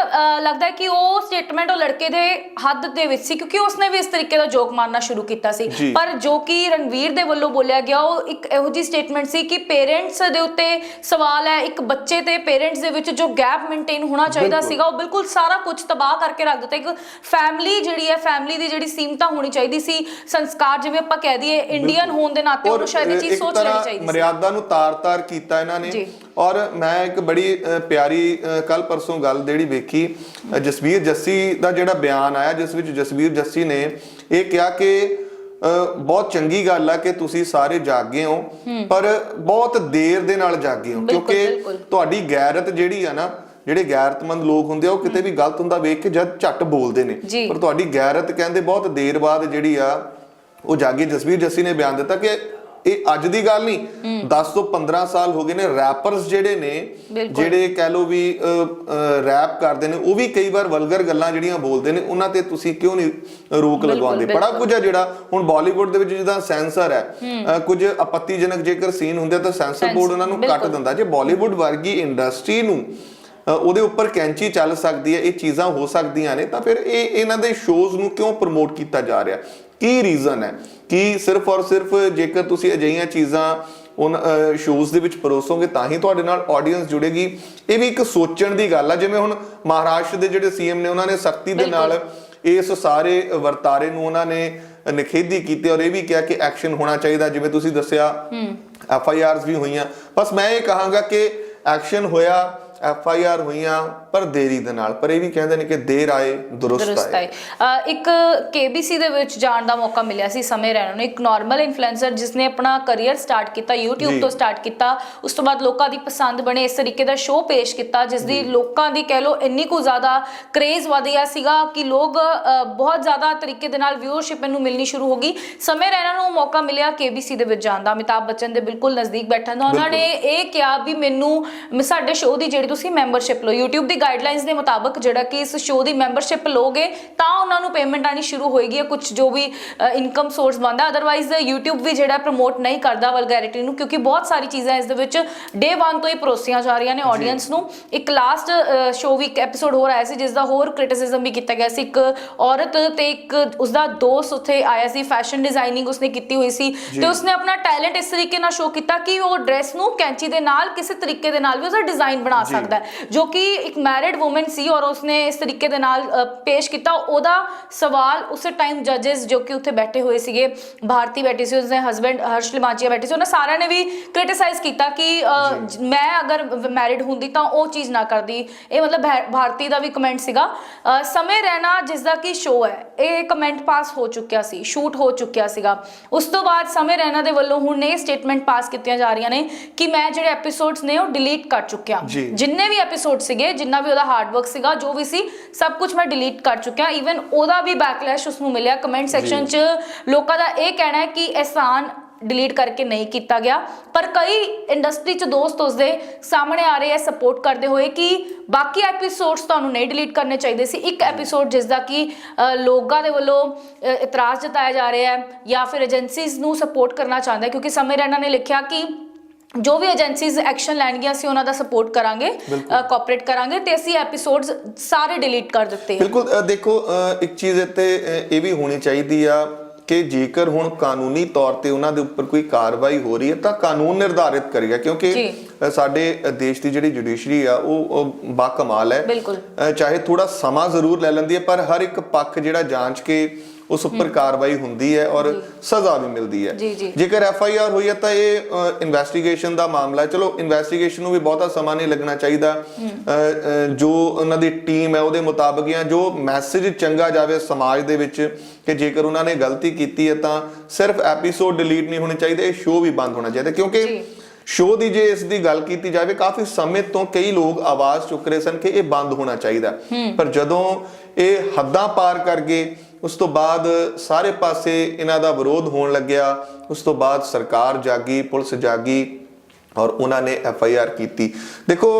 ਲੱਗਦਾ ਹੈ ਕਿ ਉਹ ਸਟੇਟਮੈਂਟ ਉਹ ਲੜਕੇ ਦੇ ਹੱਦ ਦੇ ਵਿੱਚ ਸੀ ਕਿਉਂਕਿ ਉਸਨੇ ਵੀ ਇਸ ਤਰੀਕੇ ਦਾ ਜੋਕ ਮਾਰਨਾ ਸ਼ੁਰੂ ਕੀਤਾ ਸੀ ਜੀ। ਪਰ ਜੋ ਕਿ ਰਣਵੀਰ ਦੇ ਵੱਲੋਂ ਬੋਲਿਆ ਗਿਆ ਉਹ ਇੱਕ ਇਹੋ ਜਿਹੀ ਸਟੇਟਮੈਂਟ ਸੀ ਕਿ ਪੇਰੈਂਟਸ ਦੇ ਉੱਤੇ ਸਵਾਲ ਹੈ ਇੱਕ ਬੱਚੇ ਤੇ ਪੇਰੈਂਟਸ ਦੇ ਵਿੱਚ ਜੋ ਗੈਪ ਮੇਨਟੇਨ ਹੋਣਾ ਚਾਹੀਦਾ। ਸੀਗਾ ਉਹ ਬਿਲਕੁਲ ਸਾਰਾ ਕੁਝ ਤਬਾਹ ਕਰਕੇ ਰੱਖ ਦਿੱਤਾ ਇੱਕ ਫੈਮਿਲੀ ਜਿਹੜੀ ਹੈ ਫੈਮਿਲੀ ਦੀ ਜਿਹੜੀ ਸੀਮਤਾ ਹੋਣੀ ਚਾਹੀਦੀ ਸੀ ਸੰਸਕਾਰ ਜਿਵੇਂ ਆਪਾਂ ਕਹਿ ਦਈਏ ਇੰਡੀਅਨ ਹੋਣ ਦੇ ਨਾਤੇ ਉਹਨੂੰ ਸ਼ਾਇਦ ਇਹ ਚੀਜ਼ ਸੋਚ ਲੈਣੀ ਚਾਹੀਦੀ ਸੀ ਮਰਿਆਦਾ ਨੂੰ ਤਾਰ-ਤਾਰ ਕੀਤਾ ਇਹਨਾਂ ਨੇ ਜੀ। ਔਰ ਮੈਂ ਇੱਕ ਬੜੀ ਪਿਆਰੀ ਕੱਲ ਪਰਸੋਂ ਗੱਲ ਜਿਹੜੀ ਵੇਖੀ ਜਸਵੀਰ ਜੱਸੀ ਦਾ ਜਿਹੜਾ ਬਿਆਨ ਆਇਆ ਜਿਸ ਵਿੱਚ ਜਸਵੀਰ ਜੱਸੀ ਨੇ ਇਹ ਕਿਹਾ ਕਿ ਬਹੁਤ ਚੰਗੀ ਗੱਲ ਆ ਕਿ ਤੁਸੀਂ ਸਾਰੇ ਜਾਗੇ ਹੋ ਪਰ ਬਹੁਤ ਦੇਰ ਦੇ ਨਾਲ ਜਾਗੇ ਹੋ ਕਿਉਂਕਿ। ਤੁਹਾਡੀ ਗੈਰਤ ਜਿਹੜੀ ਆ ਨਾ ਜਿਹੜੇ ਗੈਰਤਮੰਦ ਲੋਕ ਹੁੰਦੇ ਆ ਉਹ ਕਿਤੇ ਵੀ ਗਲਤ ਹੁੰਦਾ ਵੇਖ ਕੇ ਜਦ ਝੱਟ ਬੋਲਦੇ ਨੇ। ਪਰ ਤੁਹਾਡੀ ਗੈਰਤ ਕਹਿੰਦੇ ਬਹੁਤ ਦੇਰ ਬਾਅਦ ਜਿਹੜੀ ਆ ਉਹ ਜਾਗੀ ਜਸਵੀਰ ਜੱਸੀ ਨੇ ਬਿਆਨ ਦਿੱਤਾ ਕਿ ਇਹ ਅੱਜ ਦੀ ਗੱਲ ਨਹੀਂ 10 ਤੋਂ 15 ਸਾਲ ਹੋ ਗਏ ਨੇ ਰੈਪਰਸ ਜਿਹੜੇ ਨੇ। ਜਿਹੜੇ ਕਹਿ ਲੋ ਵੀ ਰੈਪ ਕਰਦੇ ਨੇ ਉਹ ਵੀ ਕਈ ਵਾਰ ਵਲਗਰ ਗੱਲਾਂ ਜਿਹੜੀਆਂ ਬੋਲਦੇ ਨੇ ਉਹਨਾਂ ਤੇ ਤੁਸੀਂ ਕਿਉਂ ਨਹੀਂ ਰੋਕ ਲਗਵਾਉਂਦੇ ਬੜਾ। ਕੁਝ ਹੈ ਜਿਹੜਾ ਹੁਣ ਬਾਲੀਵੁੱਡ ਦੇ ਵਿੱਚ ਜਿੱਦਾਂ ਸੈਂਸਰ ਹੈ ਕੁਝ ਆਪੱਤੀਜਨਕ ਜੇਕਰ ਸੀਨ ਹੁੰਦੇ ਤਾਂ ਸੈਂਸਰ ਸੈਂਸ- ਬੋਰਡ ਉਹਨਾਂ ਨੂੰ ਕੱਟ। ਦਿੰਦਾ ਜੇ ਬਾਲੀਵੁੱਡ ਵਰਗੀ ਇੰਡਸਟਰੀ ਨੂੰ ਉਹਦੇ ਉੱਪਰ ਕੈਂਚੀ ਚੱਲ ਸਕਦੀ ਹੈ ਇਹ ਚੀਜ਼ਾਂ ਹੋ ਸਕਦੀਆਂ ਨੇ ਤਾਂ ਫਿਰ ਇਹ ਇਹਨਾਂ ਦੇ ਸ਼ੋਜ਼ ਨੂੰ ਕਿਉਂ ਪ੍ਰਮੋਟ ਕੀਤਾ ਜਾ ਰਿਹਾ ਕੀ ਰੀਜ਼ਨ ਹੈ? ਕਿ ਸਿਰਫ ਔਰ ਸਿਰਫ ਜੇਕਰ ਤੁਸੀਂ ਅਜਿਹੀਆਂ ਚੀਜ਼ਾਂ ਉਨ ਸ਼ੋਜ਼ ਦੇ ਵਿੱਚ ਪਰੋਸੋਗੇ ਤਾਂ ਹੀ ਤੁਹਾਡੇ ਨਾਲ ਆਡੀਅנס ਜੁੜੇਗੀ। ਇਹ ਵੀ ਇੱਕ ਸੋਚਣ ਦੀ ਗੱਲ ਆ। ਜਿਵੇਂ ਹੁਣ ਮਹਾਰਾਸ਼ਟਰ ਦੇ ਜਿਹੜੇ ਸੀਐਮ ਨੇ ਉਹਨਾਂ ਨੇ ਸਖਤੀ ਦੇ ਨਾਲ ਇਸ ਸਾਰੇ ਵਰਤਾਰੇ ਨੂੰ ਉਹਨਾਂ ਨੇ ਨਿਖੇਧੀ ਕੀਤੀ ਔਰ ਇਹ ਵੀ ਕਿਹਾ ਕਿ ਐਕਸ਼ਨ ਹੋਣਾ ਚਾਹੀਦਾ। ਜਿਵੇਂ ਤੁਸੀਂ ਦੱਸਿਆ ਐਫ ਆਈ ਆਰਸ ਵੀ ਹੋਈਆਂ। ਬਸ ਮੈਂ ਇਹ ਕਹਾਂਗਾ ਕਿ ਐਕਸ਼ਨ ਹੋਇਆ ਐਫ ਆਈ ਆਰ ਹੋਈਆਂ ਪਰ ਦੇਰੀ ਦੇ ਨਾਲ ਪਰ ਇਹ ਵੀ ਕਹਿੰਦੇ ਨੇ ਕਿ ਦੇਰ ਆਏ ਦਰੁਸਤ ਆਏ। ਇੱਕ KBC ਦੇ ਵਿੱਚ ਜਾਣ ਦਾ ਮੌਕਾ ਮਿਲਿਆ ਸੀ ਸਮੇਂ ਰਹਿਣਾ ਨੂੰ। ਇੱਕ ਨਾਰਮਲ ਇਨਫਲੂਐਂਸਰ ਜਿਸਨੇ ਆਪਣਾ ਕੈਰੀਅਰ ਸਟਾਰਟ ਕੀਤਾ YouTube। ਤੋਂ ਸਟਾਰਟ ਕੀਤਾ ਉਸ ਤੋਂ ਬਾਅਦ ਲੋਕਾਂ ਦੀ ਪਸੰਦ ਬਣੇ ਇਸ ਤਰੀਕੇ ਦਾ ਸ਼ੋਅ ਪੇਸ਼ ਕੀਤਾ ਜਿਸ ਦੀ ਲੋਕਾਂ ਦੀ ਕਹਿ ਲੋ ਇੰਨੀ ਕੁ ਜ਼ਿਆਦਾ ਕ੍ਰੇਜ਼ ਵਧ ਗਿਆ ਸੀਗਾ ਕਿ ਲੋਕ ਬਹੁਤ ਜ਼ਿਆਦਾ ਤਰੀਕੇ ਦੇ ਨਾਲ ਵਿਊਅਰਸ਼ਿਪ ਇਹਨੂੰ ਮਿਲਣੀ ਸ਼ੁਰੂ ਹੋ ਗਈ। ਸਮੇਂ ਰਹਿਣਾ ਨੂੰ ਮੌਕਾ ਮਿਲਿਆ KBC ਦੇ ਵਿੱਚ ਜਾਣ ਦਾ। ਅਮਿਤਾਭ ਬੱਚਨ ਦੇ ਬਿਲਕੁਲ ਨਜ਼ਦੀਕ ਬੈਠਣ ਦਾ। ਉਹਨਾਂ ਨੇ ਇਹ ਕਿਹਾ ਵੀ ਮੈਨੂੰ ਸਾਡੇ ਸ਼ੋਅ ਦੀ ਜਿਹੜੀ ਤੁਸੀਂ ਮੈਂਬਰਸ਼ਿਪ ਲਓ YouTube ਦੀ ਗਾਈਡਲਾਈਨਸ ਦੇ ਮੁਤਾਬਕ ਜਿਹੜਾ ਕਿ ਇਸ ਸ਼ੋਅ ਦੀ ਮੈਂਬਰਸ਼ਿਪ ਲੋਗੇ ਤਾਂ ਉਹਨਾਂ ਨੂੰ ਪੇਮੈਂਟ ਆਣੀ ਸ਼ੁਰੂ ਹੋਏਗੀ ਕੁਝ ਜੋ ਵੀ ਇਨਕਮ ਸੋਰਸ ਬਣਦਾ। ਅਦਰਵਾਈਜ਼ YouTube ਵੀ ਜਿਹੜਾ ਪ੍ਰਮੋਟ ਨਹੀਂ ਕਰਦਾ ਵਲਗੈਰਿਟੀ ਨੂੰ ਕਿਉਂਕਿ ਬਹੁਤ ਸਾਰੀ ਚੀਜ਼ਾਂ ਇਸ ਦੇ ਵਿੱਚ ਡੇ 1 ਤੋਂ ਹੀ ਪਰੋਸੀਆਂ ਜਾ ਰਹੀਆਂ ਨੇ ਆਡੀਅנס ਨੂੰ। ਇੱਕ ਲਾਸਟ ਸ਼ੋਅ ਵੀ ਇੱਕ ਐਪੀਸੋਡ ਹੋਰ ਆਇਆ ਸੀ ਜਿਸ ਦਾ ਹੋਰ ਕ੍ਰਿਟਿਸਿਜ਼ਮ ਵੀ ਕੀਤਾ ਗਿਆ ਸੀ। ਇੱਕ ਔਰਤ ਤੇ ਇੱਕ ਉਸਦਾ ਦੋਸਤ ਉੱਥੇ ਆਇਆ ਸੀ ਫੈਸ਼ਨ ਡਿਜ਼ਾਈਨਿੰਗ ਉਸਨੇ ਕੀਤੀ ਹੋਈ ਸੀ। ਤੇ ਉਸਨੇ ਆਪਣਾ ਟੈਲੈਂਟ ਇਸ ਤਰੀਕੇ ਨਾਲ ਸ਼ੋਅ ਕੀਤਾ ਕਿ ਉਹ ਡਰੈਸ ਨੂੰ ਕੈਂਚੀ ਦੇ ਨਾਲ ਕਿਸੇ ਤਰੀਕੇ ਦੇ ਨਾਲ ਵੀ ਉਹਦਾ ਡਿਜ਼ਾਈਨ ਬਣਾ। ਸਕਦਾ ਹੈ। ਜੋ ਕਿ ਇੱਕ ਮੈਰਿਡ ਔਮਨ ਸੀ ਔਰ ਉਸਨੇ ਇਸ ਤਰੀਕੇ ਦੇ ਨਾਲ ਪੇਸ਼ ਕੀਤਾ। ਉਹਦਾ ਸਵਾਲ ਉਸੇ ਟਾਈਮ ਜੱਜਸ ਜੋ ਕਿ ਉੱਥੇ ਬੈਠੇ ਹੋਏ ਸੀਗੇ ਭਾਰਤੀ ਬੈਠੀ ਸੀ ਉਸਦੇ ਹਸਬੰਡ ਹਰਸ਼ ਲਿਮਾਚੀਆ ਬੈਠੇ ਸੀ ਉਹਨਾਂ ਸਾਰਿਆਂ ਨੇ ਵੀ ਕ੍ਰਿਟਿਸਾਈਜ਼ ਕੀਤਾ ਕਿ ਮੈਂ ਅਗਰ ਮੈਰਿਡ ਹੁੰਦੀ ਤਾਂ ਉਹ ਚੀਜ਼ ਨਾ ਕਰਦੀ। ਇਹ ਮਤਲਬ ਭਾਰਤੀ ਦਾ ਵੀ ਕਮੈਂਟ ਸੀਗਾ। ਸਮੇਂ ਰਹਿਣਾ ਜਿਸ ਦਾ ਕਿ ਸ਼ੋਅ ਹੈ ਇਹ ਕਮੈਂਟ ਪਾਸ ਹੋ ਚੁੱਕਿਆ ਸੀ ਸ਼ੂਟ ਹੋ ਚੁੱਕਿਆ ਸੀਗਾ। ਉਸ ਤੋਂ ਬਾਅਦ ਸਮੇਂ ਰਹਿਣਾ ਦੇ ਵੱਲੋਂ ਹੁਣ ਇਹ ਸਟੇਟਮੈਂਟ ਪਾਸ ਕੀਤੀਆਂ ਜਾ ਰਹੀਆਂ ਨੇ ਕਿ ਮੈਂ ਜਿਹੜੇ ਐਪੀਸੋਡਸ ਨੇ ਉਹ ਡਿਲੀਟ ਕਰ ਚੁੱਕਿਆ। ਜਿੰਨੇ ਵੀ ਐਪੀਸੋਡ ਸੀਗੇ ਜਿੰਨਾ ਵੀ ਉਹਦਾ ਹਾਰਡ ਵਰਕ ਸੀਗਾ ਜੋ ਵੀ ਸੀ ਸਭ ਕੁਝ ਮੈਂ ਡਿਲੀਟ ਕਰ ਚੁੱਕਿਆ। ਈਵਨ ਉਹਦਾ ਵੀ ਬੈਕਲੈਸ਼ ਉਸ ਨੂੰ ਮਿਲਿਆ ਕਮੈਂਟ ਸੈਕਸ਼ਨ 'ਚ ਲੋਕਾਂ ਦਾ ਇਹ ਕਹਿਣਾ ਹੈ ਕਿ ਅਹਿਸਾਨ ਡਿਲੀਟ ਕਰਕੇ ਨਹੀਂ ਕੀਤਾ ਗਿਆ। ਪਰ ਕਈ ਇੰਡਸਟਰੀ 'ਚ ਦੋਸਤ ਉਸਦੇ ਸਾਹਮਣੇ ਆ ਰਹੇ ਹੈ ਸਪੋਰਟ ਕਰਦੇ ਹੋਏ ਕਿ ਬਾਕੀ ਐਪੀਸੋਡਸ ਤੁਹਾਨੂੰ ਨਹੀਂ ਡਿਲੀਟ ਕਰਨੇ ਚਾਹੀਦੇ ਸੀ। ਇੱਕ ਐਪੀਸੋਡ ਜਿਸ ਦਾ ਕਿ ਲੋਕਾਂ ਦੇ ਵੱਲੋਂ ਇਤਰਾਜ਼ ਜਤਾਇਆ ਜਾ ਰਿਹਾ ਹੈ ਜਾਂ ਫਿਰ ਏਜੰਸੀਜ਼ ਨੂੰ ਸਪੋਰਟ ਕਰਨਾ ਚਾਹੁੰਦਾ ਕਿਉਂਕਿ ਸਮੇਂ ਰੈਨਾ ਨੇ ਲਿਖਿਆ ਕਿ ਜੋ ਵੀ ਏਜੰਸੀਜ਼ ਐਕਸ਼ਨ ਲੈਣਗੀਆਂ ਅਸੀਂ ਉਹਨਾਂ ਦਾ ਸਪੋਰਟ ਕਰਾਂਗੇ ਕੋਆਪਰੇਟ ਕਰਾਂਗੇ ਤੇ ਅਸੀਂ ਐਪੀਸੋਡਸ ਸਾਰੇ ਡਿਲੀਟ ਕਰ ਦਿੱਤੇ ਆ ਬਿਲਕੁਲ ਅ, ਦੇਖੋ ਅ, ਇੱਕ ਚੀਜ਼ ਇੱਥੇ ਅ, ਇਹ ਵੀ ਹੋਣੀ ਚਾਹੀਦੀ ਆ ਕਿ ਜੇਕਰ ਹੁਣ ਕਾਨੂੰਨੀ ਤੌਰ ਤੇ ਉਹਨਾਂ ਦੇ ਉੱਪਰ ਕੋਈ ਕਾਰਵਾਈ ਹੋ ਰਹੀ ਹੈ ਤਾਂ ਕਾਨੂੰਨ ਨਿਰਧਾਰਿਤ ਕਰੇਗਾ ਕਿਉਂਕਿ ਜੀ। ਅ, ਸਾਡੇ ਅ, ਦੇਸ਼ ਦੀ ਜਿਹੜੀ ਜੁਡੀਸ਼ਰੀ ਆ ਉਹ ਉਹ ਬਾਕਮਾਲ ਹੈ ਬਿਲਕੁਲ। ਅ, ਚਾਹੇ ਥੋੜਾ ਸਮਾਂ ਜ਼ਰੂਰ ਲੈ ਲੈਂਦੀ ਹੈ ਪਰ ਹਰ ਇੱਕ ਪੱਖ ਜਿਹੜਾ ਜਾਂਚ ਕੇ ਉਸ ਉੱਪਰ ਕਾਰਵਾਈ ਹੁੰਦੀ ਹੈ ਔਰ ਸਜ਼ਾ ਵੀ ਮਿਲਦੀ ਹੈ। ਜੇਕਰ ਐਫ ਆਈ ਆਰ ਹੋਈ ਹੈ ਤਾਂ ਇਹ ਇਨਵੈਸਟੀਗੇਸ਼ਨ ਦਾ ਮਾਮਲਾ ਹੈ। ਚਲੋ ਇਨਵੈਸਟੀਗੇਸ਼ਨ ਨੂੰ ਵੀ ਬਹੁਤਾ ਸਮਾਂ ਨਹੀਂ ਲੱਗਣਾ ਚਾਹੀਦਾ। ਜੋ ਉਹਨਾਂ ਦੀ ਟੀਮ ਹੈ ਉਹਦੇ ਮੁਤਾਬਕ ਜਾਂ ਜੋ ਮੈਸੇਜ ਚੰਗਾ ਜਾਵੇ ਸਮਾਜ ਦੇ ਵਿੱਚ ਕਿ ਜੇਕਰ ਉਹਨਾਂ ਨੇ ਗਲਤੀ ਕੀਤੀ ਹੈ ਤਾਂ ਸਿਰਫ ਐਪੀਸੋਡ ਡਿਲੀਟ ਨਹੀਂ ਹੋਣੇ ਚਾਹੀਦੇ ਇਹ ਸ਼ੋਅ ਵੀ ਬੰਦ ਹੋਣਾ ਚਾਹੀਦਾ। ਕਿਉਂਕਿ। ਸ਼ੋਅ ਦੀ ਜੇ ਇਸ ਦੀ ਗੱਲ ਕੀਤੀ ਜਾਵੇ ਕਾਫੀ ਸਮੇਂ ਤੋਂ ਕਈ ਲੋਕ ਆਵਾਜ਼ ਚੁੱਕ ਰਹੇ ਸਨ ਕਿ ਇਹ ਬੰਦ ਹੋਣਾ ਚਾਹੀਦਾ। ਪਰ ਜਦੋਂ ਇਹ ਹੱਦਾਂ ਪਾਰ ਕਰ ਗਏ ਉਸ ਤੋਂ ਬਾਅਦ ਸਾਰੇ ਪਾਸੇ ਇਹਨਾਂ ਦਾ ਵਿਰੋਧ ਹੋਣ ਲੱਗਿਆ। ਉਸ ਤੋਂ ਬਾਅਦ ਸਰਕਾਰ ਜਾਗੀ ਪੁਲਿਸ ਜਾਗੀ ਔਰ ਉਹਨਾਂ ਨੇ ਐਫ ਆਈ ਆਰ ਕੀਤੀ। ਦੇਖੋ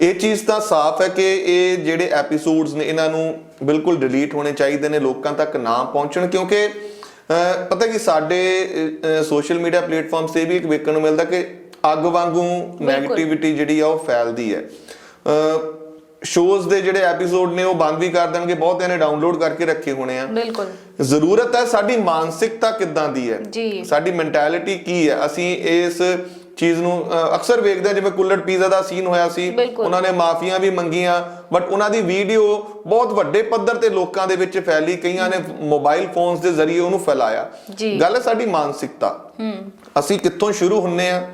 ਇਹ ਚੀਜ਼ ਤਾਂ ਸਾਫ਼ ਹੈ ਕਿ ਇਹ ਜਿਹੜੇ ਐਪੀਸੋਡਸ ਨੇ ਇਹਨਾਂ ਨੂੰ ਬਿਲਕੁਲ ਡਿਲੀਟ ਹੋਣੇ ਚਾਹੀਦੇ ਨੇ ਲੋਕਾਂ ਤੱਕ ਨਾ ਪਹੁੰਚਣ। ਕਿਉਂਕਿ ਪਤਾ ਕੀ ਸਾਡੇ ਸੋਸ਼ਲ ਮੀਡੀਆ ਪਲੇਟਫਾਰਮਸ ਤੇ ਵੀ ਇੱਕ ਵੇਖਣ ਨੂੰ ਮਿਲਦਾ ਕਿ ਅੱਗ ਵਾਂਗੂ ਨੈਗੇਟਿਵਿਟੀ ਜਿਹੜੀ ਆ ਉਹ ਫੈਲਦੀ ਹੈ। ਸ਼ੋਜ਼ ਦੇ ਜਿਹੜੇ ਐਪੀਸੋਡ ਨੇ ਉਹ ਬੰਦ ਵੀ ਕਰ ਦੇਣਗੇ। ਬਹੁਤਿਆਂ ਨੇ ਡਾਊਨਲੋਡ ਕਰਕੇ ਰੱਖੇ ਹੋਣੇ ਆ। ਬਿਲਕੁਲ। ਜ਼ਰੂਰਤ ਹੈ ਸਾਡੀ ਮਾਨਸਿਕਤਾ ਕਿੱਦਾਂ ਦੀ ਹੈ? ਜੀ। ਸਾਡੀ ਮੈਂਟੈਲਿਟੀ ਕੀ ਹੈ? ਅਸੀਂ ਇਸ ਚੀਜ਼ ਨੂੰ ਅਕਸਰ ਵੇਖਦੇ ਜਿਵੇਂ ਕੁੱਲੜ ਪੀਜ਼ਾ ਦਾ ਸੀਨ ਹੋਇਆ ਸੀ। ਉਹਨਾਂ ਨੇ ਮਾਫੀਆਂ ਵੀ ਮੰਗੀਆਂ ਬਟ ਉਹਨਾਂ ਦੀ ਵੀਡੀਓ ਬਹੁਤ ਵੱਡੇ ਪੱਧਰ ਤੇ ਲੋਕਾਂ ਦੇ ਵਿੱਚ ਫੈਲੀ। ਕਈਆਂ ਨੇ ਮੋਬਾਈਲ ਫੋਨਸ ਦੇ ਜ਼ਰੀਏ ਉਹਨੂੰ ਫੈਲਾਇਆ। ਗੱਲ ਹੈ ਸਾਡੀ ਮਾਨਸਿਕਤਾ। ਅਸੀਂ ਕਿੱਥੋਂ ਸ਼ੁਰੂ ਹੁੰਨੇ ਆ?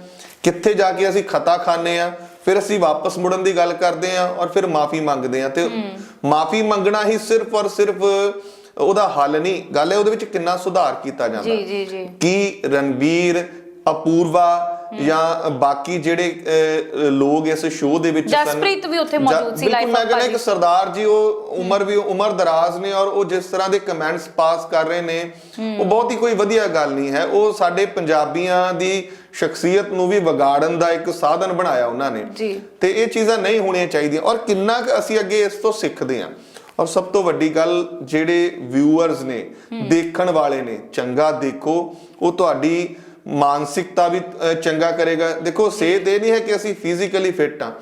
ਕਿੱਥੇ ਜਾ ਕੇ ਅਸੀਂ ਖਤਾ ਖਾਂਦੇ ਆ? ਫਿਰ ਅਸੀਂ ਵਾਪਸ ਮੁੜਨ ਦੀ ਗੱਲ ਕਰਦੇ ਆ ਔਰ ਫਿਰ ਮਾਫੀ ਮੰਗਦੇ ਆ ਤੇ ਮਾਫੀ ਮੰਗਣਾ ਹੀ ਸਿਰਫ ਔਰ ਸਿਰਫ ਉਹਦਾ ਹੱਲ ਨਹੀਂ ਗੱਲ ਹੈ ਉਹਦੇ ਵਿੱਚ ਕਿੰਨਾ ਸੁਧਾਰ ਕੀਤਾ ਜਾਂਦਾ। ਜੀ ਜੀ ਜੀ। ਕੀ ਰਣਵੀਰ ਅਪੂਰਵਾ ਜਾਂ ਬਾਕੀ ਜਿਹੜੇ ਲੋਕ ਇਸ ਸ਼ੋਅ ਦੇ ਵਿੱਚ ਸਨ। ਜਸਪ੍ਰੀਤ ਵੀ ਉੱਥੇ ਮੌਜੂਦ ਸੀ, ਬਿਲਕੁਲ live ਮੈਂ ਕਹਿੰਦਾ ਕਿ। ਸਰਦਾਰ ਜੀ ਉਹ ਉਮਰ ਵੀ ਉਮਰ ਦਰਾਜ਼ ਨੇ ਔਰ ਉਹ ਜਿਸ ਤਰ੍ਹਾਂ ਦੇ ਕਮੈਂਟਸ ਪਾਸ ਕਰ ਰਹੇ ਨੇ ਉਹ ਬਹੁਤ ਹੀ ਕੋਈ ਵਧੀਆ ਗੱਲ ਨਹੀਂ ਹੈ। ਉਹ ਸਾਡੇ ਪੰਜਾਬੀਆਂ ਦੀ ਸ਼ਖਸੀਅਤ ਨੂੰ ਵੀ ਵਿਗਾੜਨ ਦਾ ਇੱਕ ਸਾਧਨ ਬਣਾਇਆ ਉਹਨਾਂ ਨੇ। ਜੀ। ਤੇ ਇਹ ਚੀਜ਼ਾਂ ਨਹੀਂ ਹੋਣੀਆਂ ਚਾਹੀਦੀਆਂ। ਔਰ ਕਿੰਨਾ ਕੁ ਅਸੀਂ ਅੱਗੇ ਇਸ ਤੋਂ ਸਿੱਖਦੇ ਹਾਂ। ਔਰ ਸਭ ਤੋਂ ਵੱਡੀ ਗੱਲ ਜਿਹੜੇ ਵਿਊਅਰਸ ਨੇ ਦੇਖਣ ਵਾਲੇ ਨੇ ਚੰਗਾ ਦੇਖੋ ਉਹ ਤੁਹਾਡੀ ਮਾਨਸਿਕਤਾ ਵੀ ਚੰਗਾ ਕਰੇਗਾ। ਦੇਖੋ ਸਿਹਤ ਇਹ ਨਹੀਂ ਹੈ ਕਿ ਅਸੀਂ ਫਿਜ਼ੀਕਲੀ ਫਿੱਟ ਆ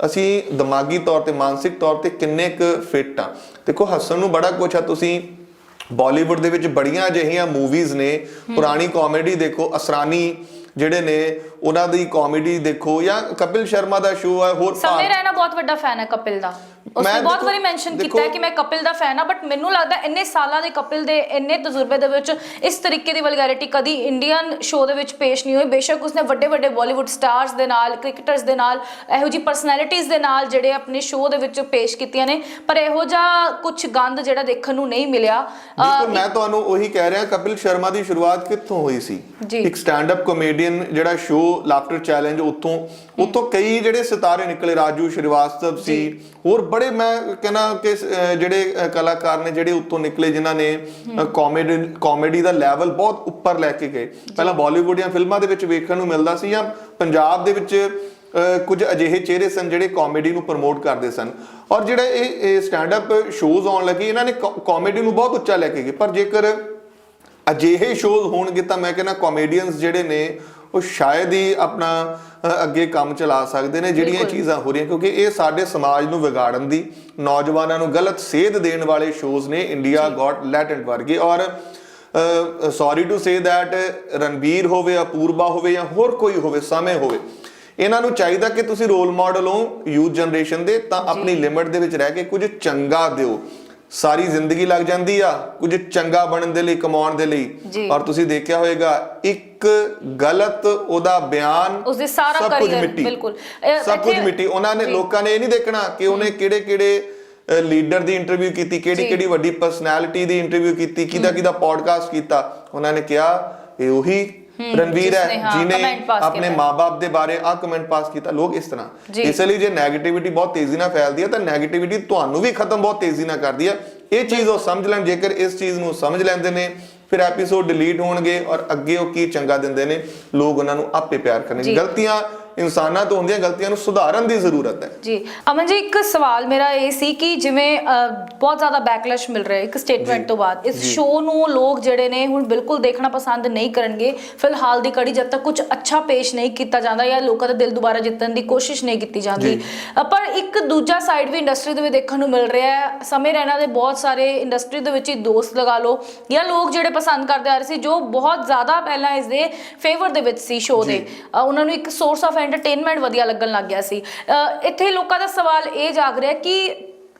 ਅਸੀਂ ਦਿਮਾਗੀ ਤੌਰ ਤੇ ਮਾਨਸਿਕ ਤੌਰ ਤੇ ਕਿੰਨੇ ਕੁ ਫਿੱਟ ਆ ਦੇਖੋ ਹੱਸਣ ਨੂੰ ਬੜਾ ਕੁਛ ਆ। ਤੁਸੀਂ ਬਾਲੀਵੁੱਡ ਦੇ ਵਿੱਚ ਬੜੀਆਂ ਅਜਿਹੀਆਂ ਮੂਵੀਜ਼ ਨੇ। ਪੁਰਾਣੀ ਕਾਮੇਡੀ ਦੇਖੋ ਅਸਰਾਨੀ ਜਿਹੜੇ ਨੇ ਉਹਨਾਂ ਦੀ ਕਾਮੇਡੀ ਦੇਖੋ ਜਾਂ ਕਪਿਲ ਸ਼ਰਮਾ ਦਾ ਸ਼ੋਅ ਹੈ ਹੋਰ ਸਮੇਂ ਭਾਰਤ- ਰਹਿਣਾ ਬਹੁਤ ਵੱਡਾ ਫੈਨ ਹੈ ਕਪਿਲ ਦਾ। ਉਸਨੇ ਬਹੁਤ ਵਾਰੀ ਮੈਂਸ਼ਨ ਕੀਤਾ ਹੈ ਕਿ ਮੈਂ ਕਪਿਲ ਦਾ ਫੈਨ ਆ ਬਟ ਮੈਨੂੰ ਲੱਗਦਾ ਇੰਨੇ ਸਾਲਾਂ ਦੇ ਕਪਿਲ ਦੇ ਇੰਨੇ ਤਜਰਬੇ ਦੇ ਵਿੱਚ ਇਸ ਤਰੀਕੇ ਦੀ ਵਲਗੈਰਿਟੀ ਕਦੀ ਇੰਡੀਅਨ ਸ਼ੋਅ ਦੇ ਵਿੱਚ ਪੇਸ਼ ਨਹੀਂ ਹੋਈ। ਬੇਸ਼ੱਕ ਉਸਨੇ ਵੱਡੇ ਵੱਡੇ ਬਾਲੀਵੁੱਡ ਸਟਾਰਸ ਦੇ ਨਾਲ ਕ੍ਰਿਕਟਰਸ ਦੇ ਨਾਲ ਇਹੋ ਜੀ ਪਰਸਨੈਲਿਟੀਜ਼ ਦੇ ਨਾਲ ਜਿਹੜੇ ਆਪਣੇ ਸ਼ੋਅ ਦੇ ਵਿੱਚ ਪੇਸ਼ ਕੀਤੀਆਂ ਨੇ। ਪਰ ਇਹੋ ਜਿਹਾ ਕੁਝ ਗੰਦ ਜਿਹੜਾ ਦੇਖਣ ਨੂੰ ਨਹੀਂ ਮਿਲਿਆ। ਬਿਲਕੁਲ ਮੈਂ ਤੁਹਾਨੂੰ ਉਹੀ ਕਹਿ ਰਿਹਾ ਕਪਿਲ ਸ਼ਰਮਾ ਦੀ ਸ਼ੁਰੂਆਤ ਕਿੱਥੋਂ ਹੋਈ ਸੀ। ਇੱਕ ਸਟੈਂਡ ਅਪ ਕਾਮੇਡੀਅਨ ਜਿਹੜਾ ਸ਼ੋਅ ਲਾਫਟਰ ਚੈਲੰਜ ਉੱਥੋਂ। ਉੱਥੋਂ ਕਈ ਜਿਹੜੇ ਸਿਤਾਰੇ ਨਿਕਲੇ ਰਾਜੂ ਸ਼੍ਰੀਵਾਸਤਵ ਸੀ ਹੋਰ ਬੜੇ ਮੈਂ ਕਹਿੰਦਾ ਕਿ ਜਿਹੜੇ ਕਲਾਕਾਰ ਨੇ ਜਿਹੜੇ ਉੱਥੋਂ ਨਿਕਲੇ ਜਿਨ੍ਹਾਂ ਨੇ ਕਾਮੇਡੀ ਕਾਮੇਡੀ ਦਾ ਲੈਵਲ ਬਹੁਤ ਉੱਪਰ ਲੈ ਕੇ ਗਏ। ਪਹਿਲਾਂ ਬਾਲੀਵੁੱਡ ਜਾਂ ਫਿਲਮਾਂ ਦੇ ਵਿੱਚ ਵੇਖਣ ਨੂੰ ਮਿਲਦਾ ਸੀ ਜਾਂ ਪੰਜਾਬ ਦੇ ਵਿੱਚ ਕੁਝ ਅਜਿਹੇ ਚਿਹਰੇ ਸਨ ਜਿਹੜੇ ਕਾਮੇਡੀ ਨੂੰ ਪ੍ਰਮੋਟ ਕਰਦੇ ਸਨ। ਔਰ ਜਿਹੜਾ ਇਹ ਸਟੈਂਡ ਅਪ ਸ਼ੋਜ਼ ਆਉਣ ਲੱਗੇ ਇਹਨਾਂ ਨੇ ਕਾਮੇਡੀ ਨੂੰ ਬਹੁਤ ਉੱਚਾ ਲੈ ਕੇ ਗਏ। ਪਰ ਜੇਕਰ ਅਜਿਹੇ ਸ਼ੋਜ਼ ਹੋਣਗੇ ਤਾਂ ਮੈਂ ਕਹਿੰਦਾ ਕਾਮੇਡੀਅਨਸ ਜਿਹੜੇ ਨੇ ਉਹ ਸ਼ਾਇਦ ਹੀ ਆਪਣਾ ਅੱਗੇ ਕੰਮ ਚਲਾ ਸਕਦੇ ਨੇ ਜਿਹੜੀਆਂ। ਚੀਜ਼ਾਂ ਹੋ ਰਹੀਆਂ ਕਿਉਂਕਿ ਇਹ ਸਾਡੇ ਸਮਾਜ ਨੂੰ ਵਿਗਾੜਨ ਦੀ ਨੌਜਵਾਨਾਂ ਨੂੰ ਗਲਤ ਸੇਧ ਦੇਣ ਵਾਲੇ ਸ਼ੋਜ਼ ਨੇ ਇੰਡੀਆ ਗॉट ਲੈਟੈਂਟ ਵਰਗੇ। ਔਰ sorry to say that Ranbir ਹੋਵੇ ਅਪੂਰਵਾ ਹੋਵੇ ਜਾਂ ਹੋਰ ਕੋਈ ਹੋਵੇ ਸਮੇਂ ਹੋਵੇ ਇਹਨਾਂ ਨੂੰ ਚਾਹੀਦਾ ਕਿ ਤੁਸੀਂ ਰੋਲ ਮਾਡਲ ਹੋ ਯੂਥ ਜਨਰੇਸ਼ਨ ਦੇ ਤਾਂ ਆਪਣੀ ਲਿਮਿਟ ਦੇ ਵਿੱਚ ਰਹਿ ਕੇ ਕੁਝ ਚੰਗਾ ਦਿਓ। ਸਾਰੀ ਜ਼ਿੰਦਗੀ ਲੱਗ ਜਾਂਦੀ ਆ ਕੁਝ ਚੰਗਾ ਬਣਨ ਦੇ ਲਈ ਕਮਾਉਣ ਦੇ। ਲਈ ਔਰ ਤੁਸੀਂ ਦੇਖਿਆ ਹੋਵੇਗਾ ਇੱਕ ਗਲਤ ਉਹਦਾ ਬਿਆਨ ਉਸਦੇ ਸਾਰਾ ਸਭ ਕੁਝ career, ਮਿੱਟੀ ਬਿਲਕੁਲ। ਸਭ ਕੁਝ ਮਿੱਟੀ ਉਹਨਾਂ ਨੇ। ਲੋਕਾਂ ਨੇ ਇਹ ਨਹੀਂ ਦੇਖਣਾ ਕਿ ਉਹਨੇ ਕਿਹੜੇ ਕਿਹੜੇ ਲੀਡਰ ਦੀ ਇੰਟਰਵਿਊ ਕੀਤੀ ਕਿਹੜੀ। ਕਿਹੜੀ ਵੱਡੀ ਪਰਸਨੈਲਿਟੀ ਦੀ ਇੰਟਰਵਿਊ ਕੀਤੀ ਕਿਹਦਾ ਕਿਹਦਾ ਪੋਡਕਾਸਟ ਕੀਤਾ ਉਹਨਾਂ ਨੇ ਕਿਹਾ ਇਹ ਉਹੀ ਰਣਵੀਰ ਹੈ ਜਿਨੇ ਆਪਣੇ। ਮਾਪੇ ਦੇ ਬਾਰੇ ਆ ਕਮੈਂਟ ਪਾਸ ਕੀਤਾ ਲੋਕ ਇਸ ਤਰ੍ਹਾਂ। ਇਸ ਲਈ ਜੇ 네ਗੇਟਿਵਿਟੀ ਬਹੁਤ ਤੇਜ਼ੀ ਨਾਲ ਫੈਲਦੀ ਹੈ ਤਾਂ 네ਗੇਟਿਵਿਟੀ ਤੁਹਾਨੂੰ ਵੀ ਖਤਮ ਬਹੁਤ ਤੇਜ਼ੀ ਨਾਲ ਕਰਦੀ ਹੈ ਇਹ ਚੀਜ਼ ਉਹ ਸਮਝ ਲੈਣ ਜੇਕਰ ਇਸ ਚੀਜ਼ ਨੂੰ ਸਮਝ ਲੈਂਦੇ ਨੇ ਫਿਰ ਐਪੀਸੋਡ ਡਿਲੀਟ ਹੋਣਗੇ ਔਰ ਅੱਗੇ ਉਹ ਕੀ ਚੰਗਾ ਦਿੰਦੇ ਨੇ ਲੋਕ ਉਹਨਾਂ ਨੂੰ ਆਪੇ ਪਿਆਰ ਕਰਨਗੇ। ਗਲਤੀਆਂ ਇਨਸਾਨਾਂ ਤੋਂ ਹੁੰਦੀਆਂ ਗਲਤੀਆਂ ਨੂੰ ਸੁਧਾਰਨ ਦੀ ਜ਼ਰੂਰਤ ਹੈ। ਜੀ ਅਮਨ ਜੀ ਇੱਕ ਸਵਾਲ ਮੇਰਾ ਇਹ ਸੀ ਕਿ ਜਿਵੇਂ ਬਹੁਤ ਜ਼ਿਆਦਾ ਬੈਕਲੈਸ਼ ਮਿਲ ਰਿਹਾ ਇੱਕ ਸਟੇਟਮੈਂਟ ਤੋਂ ਬਾਅਦ। ਇਸ ਸ਼ੋਅ ਨੂੰ ਲੋਕ ਜਿਹੜੇ ਨੇ ਹੁਣ ਬਿਲਕੁਲ ਦੇਖਣਾ ਪਸੰਦ ਨਹੀਂ ਕਰਨਗੇ। ਫਿਲਹਾਲ ਦੀ ਕੜੀ ਜਦ ਤੱਕ ਕੁਝ ਅੱਛਾ ਪੇਸ਼ ਨਹੀਂ ਕੀਤਾ ਜਾਂਦਾ ਜਾਂ ਲੋਕਾਂ ਦਾ ਦਿਲ ਦੁਬਾਰਾ ਜਿੱਤਣ ਦੀ ਕੋਸ਼ਿਸ਼ ਨਹੀਂ ਕੀਤੀ ਜਾਂਦੀ। ਪਰ ਇੱਕ ਦੂਜਾ ਸਾਈਡ ਵੀ ਇੰਡਸਟਰੀ ਦੇ ਵਿੱਚ ਦੇਖਣ ਨੂੰ ਮਿਲ ਰਿਹਾ ਹੈ। ਸਮੇਂ ਰਹਿਣਾ ਦੇ ਬਹੁਤ ਸਾਰੇ ਇੰਡਸਟਰੀ ਦੇ ਵਿੱਚ ਹੀ ਦੋਸਤ ਲਗਾ ਲਓ ਜਾਂ ਲੋਕ ਜਿਹੜੇ ਪਸੰਦ ਕਰਦੇ ਆ ਰਹੇ ਸੀ ਜੋ ਬਹੁਤ ਜ਼ਿਆਦਾ ਪਹਿਲਾਂ ਇਸ ਦੇ ਫੇਵਰ ਦੇ ਵਿੱਚ ਸੀ ਸ਼ੋਅ ਦੇ। ਉਹਨਾਂ ਨੂੰ ਇੱਕ ਸੋਰਸ ਆਫ ਐਂਟਰਟੇਨਮੈਂਟ ਵਧੀਆ ਲੱਗਣ ਲੱਗ ਗਿਆ ਸੀ ਇੱਥੇ ਲੋਕਾਂ ਦਾ ਸਵਾਲ ਇਹ ਜਾਗ ਰਿਹਾ ਕਿ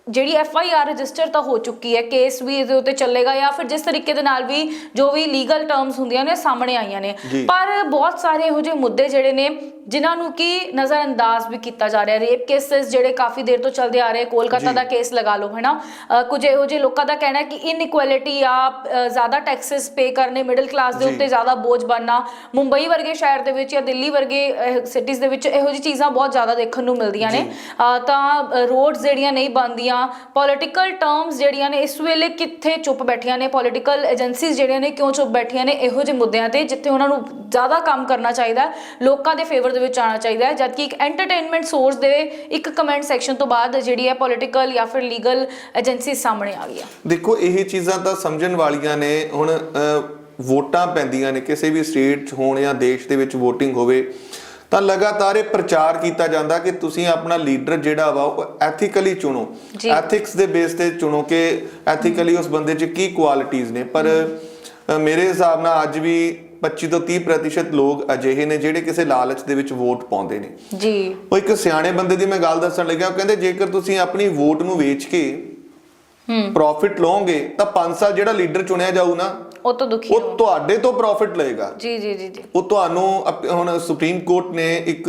ਜਿਹੜੀ ਐਫ ਆਈ ਆਰ ਰਜਿਸਟਰ ਤਾਂ ਹੋ ਚੁੱਕੀ ਹੈ ਕੇਸ ਵੀ ਇਹਦੇ ਉੱਤੇ ਚੱਲੇਗਾ ਜਾਂ ਫਿਰ ਜਿਸ ਤਰੀਕੇ ਦੇ ਨਾਲ ਵੀ ਜੋ ਵੀ ਲੀਗਲ ਟਰਮਸ ਹੁੰਦੀਆਂ ਨੇ ਸਾਹਮਣੇ ਆਈਆਂ ਨੇ। ਪਰ ਬਹੁਤ ਸਾਰੇ ਇਹੋ ਜਿਹੇ ਮੁੱਦੇ ਜਿਹੜੇ ਨੇ ਜਿਨ੍ਹਾਂ ਨੂੰ ਕੀ ਨਜ਼ਰਅੰਦਾਜ਼ ਵੀ ਕੀਤਾ ਜਾ ਰਿਹਾ ਰੇਪ ਕੇਸਸ ਜਿਹੜੇ ਕਾਫੀ ਦੇਰ ਤੋਂ ਚੱਲਦੇ ਆ ਰਹੇ ਕੋਲਕਾਤਾ। ਦਾ ਕੇਸ ਲਗਾ ਲਓ ਹੈਨਾ ਕੁਝ ਇਹੋ ਜਿਹੇ ਲੋਕਾਂ ਦਾ ਕਹਿਣਾ ਹੈ ਕਿ ਇਨਇਕੁਐਲਿਟੀ ਆ ਜ਼ਿਆਦਾ ਟੈਕਸਸ ਪੇ ਕਰਨੇ ਮਿਡਲ ਕਲਾਸ ਦੇ। ਉੱਤੇ ਜ਼ਿਆਦਾ ਬੋਝ ਬਣਨਾ ਮੁੰਬਈ ਵਰਗੇ ਸ਼ਹਿਰ ਦੇ ਵਿੱਚ ਜਾਂ ਦਿੱਲੀ ਵਰਗੇ ਸਿਟੀਜ਼ ਦੇ ਵਿੱਚ ਇਹੋ ਜਿਹੀ ਚੀਜ਼ਾਂ ਬਹੁਤ ਜ਼ਿਆਦਾ ਦੇਖਣ ਨੂੰ ਮਿਲਦੀਆਂ ਨੇ ਤਾਂ ਰੋਡਸ ਜਿਹੜੀਆਂ ਨਹੀਂ ਬਣਦੀਆਂ ਪੋਲਿਟੀਕਲ ਟਰਮਸ ਜਿਹੜੀਆਂ ਨੇ ਇਸ ਵੇਲੇ ਕਿੱਥੇ ਚੁੱਪ ਬੈਠੀਆਂ ਨੇ ਪੋਲਿਟੀਕਲ ਏਜੰਸੀਜ਼ ਜਿਹੜੀਆਂ ਨੇ ਕਿਉਂ ਚੁੱਪ ਬੈਠੀਆਂ ਨੇ ਇਹੋ ਜਿਹੇ ਮੁੱਦਿਆਂ ਤੇ ਜਿੱਥੇ ਉਹਨਾਂ ਨੂੰ ਜ਼ਿਆਦਾ ਕੰਮ ਕਰਨਾ ਚਾਹੀਦਾ ਲੋਕਾਂ ਦੇ ਫੇਵਰ ਦੇ ਵਿੱਚ ਆਉਣਾ ਚਾਹੀਦਾ ਹੈ ਜਦਕਿ ਇੱਕ ਐਂਟਰਟੇਨਮੈਂਟ ਸੋਰਸ ਦੇ ਇੱਕ ਕਮੈਂਟ ਸੈਕਸ਼ਨ ਤੋਂ ਬਾਅਦ ਜਿਹੜੀ ਹੈ ਪੋਲਿਟੀਕਲ ਜਾਂ ਫਿਰ ਲੀਗਲ ਏਜੰਸੀ ਸਾਹਮਣੇ ਆ ਗਈਆਂ ਦੇਖੋ ਇਹ ਚੀਜ਼ਾਂ ਤਾਂ ਸਮਝਣ ਵਾਲੀਆਂ ਨੇ। ਹੁਣ ਵੋਟਾਂ ਪੈਂਦੀਆਂ ਨੇ। ਕਿਸੇ ਵੀ ਸਟੇਟ 'ਚ ਹੋਣ ਜਾਂ ਦੇਸ਼ ਦੇ ਵਿੱਚ VOTING ਹੋਵੇ ਤਾਂ ਲਗਾਤਾਰ ਇਹ ਪ੍ਰਚਾਰ ਕੀਤਾ ਜਾਂਦਾ ਕਿ ਤੁਸੀਂ ਆਪਣਾ ਲੀਡਰ ਜਿਹੜਾ ਵਾ ਉਹ ਐਥੀਕਲੀ ਚੁਣੋ। ਐਥਿਕਸ ਦੇ ਬੇਸ ਤੇ ਚੁਣੋ ਕਿ ਐਥੀਕਲੀ ਉਸ ਬੰਦੇ 'ਚ ਕੀ ਕੁਆਲਿਟੀਆਂ ਨੇ। ਪਰ ਮੇਰੇ ਹਿਸਾਬ ਨਾਲ ਅੱਜ ਵੀ 25 ਤੋਂ 30% ਪ੍ਰਤੀਸ਼ਤ ਲੋਕ ਅਜਿਹੇ ਨੇ ਜਿਹੜੇ ਕਿਸੇ ਲਾਲਚ ਦੇ ਵਿੱਚ ਵੋਟ ਪਾਉਂਦੇ ਨੇ। ਜੀ। ਉਹ ਇੱਕ ਸਿਆਣੇ ਬੰਦੇ ਦੀ ਮੈਂ ਗੱਲ ਦੱਸਣ ਲੱਗਿਆ ਉਹ ਕਹਿੰਦੇ ਜੇਕਰ ਤੁਸੀਂ ਆਪਣੀ ਵੋਟ ਨੂੰ ਵੇਚ ਕੇ ਹੂੰ। ਪ੍ਰੋਫਿਟ ਲਓਗੇ ਤਾਂ 5 ਸਾਲ ਜਿਹੜਾ ਲੀਡਰ ਚੁਣਿਆ ਜਾਊ ਨਾ ਉਹ ਤਾਂ ਦੁਖੀ ਉਹ ਤੁਹਾਡੇ ਤੋਂ ਪ੍ਰੋਫਿਟ ਲਏਗਾ। ਜੀ ਜੀ ਜੀ ਜੀ। ਉਹ ਤੁਹਾਨੂੰ ਹੁਣ ਸੁਪਰੀਮ ਕੋਰਟ ਨੇ ਇੱਕ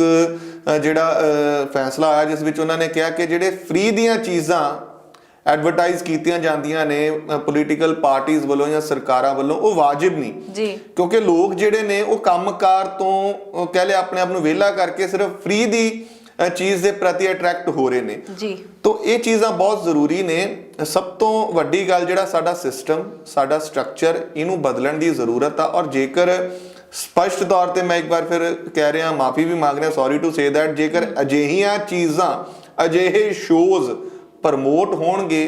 ਜਿਹੜਾ ਫੈਸਲਾ ਆਇਆ ਜਿਸ ਵਿੱਚ ਉਹਨਾਂ ਨੇ ਕਿਹਾ ਕਿ ਜਿਹੜੇ ਫ੍ਰੀ ਦੀਆਂ ਚੀਜ਼ਾਂ ਐਡਵਰਟਾਈਜ਼ ਕੀਤੀਆਂ ਜਾਂਦੀਆਂ ਨੇ ਪੋਲੀਟੀਕਲ ਪਾਰਟੀਆਂ ਵੱਲੋਂ ਜਾਂ ਸਰਕਾਰਾਂ ਵੱਲੋਂ ਉਹ ਵਾਜਿਬ ਨਹੀਂ। ਜੀ। ਕਿਉਂਕਿ ਲੋਕ ਜਿਹੜੇ ਨੇ ਉਹ ਕੰਮਕਾਰ ਤੋਂ ਕਹਿ ਲਿਆ ਆਪਣੇ ਆਪ ਨੂੰ ਵਿਹਲਾ ਕਰਕੇ ਸਿਰਫ ਫ੍ਰੀ ਦੀ ਚੀਜ਼ ਦੇ ਪ੍ਰਤੀ ਅਟਰੈਕਟ ਹੋ ਰਹੇ ਨੇ। ਜੀ। ਤੋ ਇਹ ਚੀਜ਼ਾਂ ਬਹੁਤ ਜ਼ਰੂਰੀ ਨੇ। ਸਭ ਤੋਂ ਵੱਡੀ ਗੱਲ ਜਿਹੜਾ ਸਾਡਾ ਸਿਸਟਮ ਸਾਡਾ ਸਟਰਕਚਰ ਇਹਨੂੰ ਬਦਲਣ ਦੀ ਜ਼ਰੂਰਤ ਆ। ਔਰ ਜੇਕਰ ਸਪਸ਼ਟ ਤੌਰ ਤੇ ਮੈਂ ਇੱਕ ਵਾਰ ਫਿਰ ਕਹਿ ਰਿਹਾ ਮਾਫੀ ਵੀ ਮੰਗ ਰਿਹਾ ਸੌਰੀ ਟੂ ਸੇ ਦੈਟ ਜੇਕਰ ਅਜਿਹੀਆਂ ਚੀਜ਼ਾਂ ਅਜਿਹੇ ਸ਼ੋਜ਼ ਪ੍ਰਮੋਟ ਹੋਣਗੇ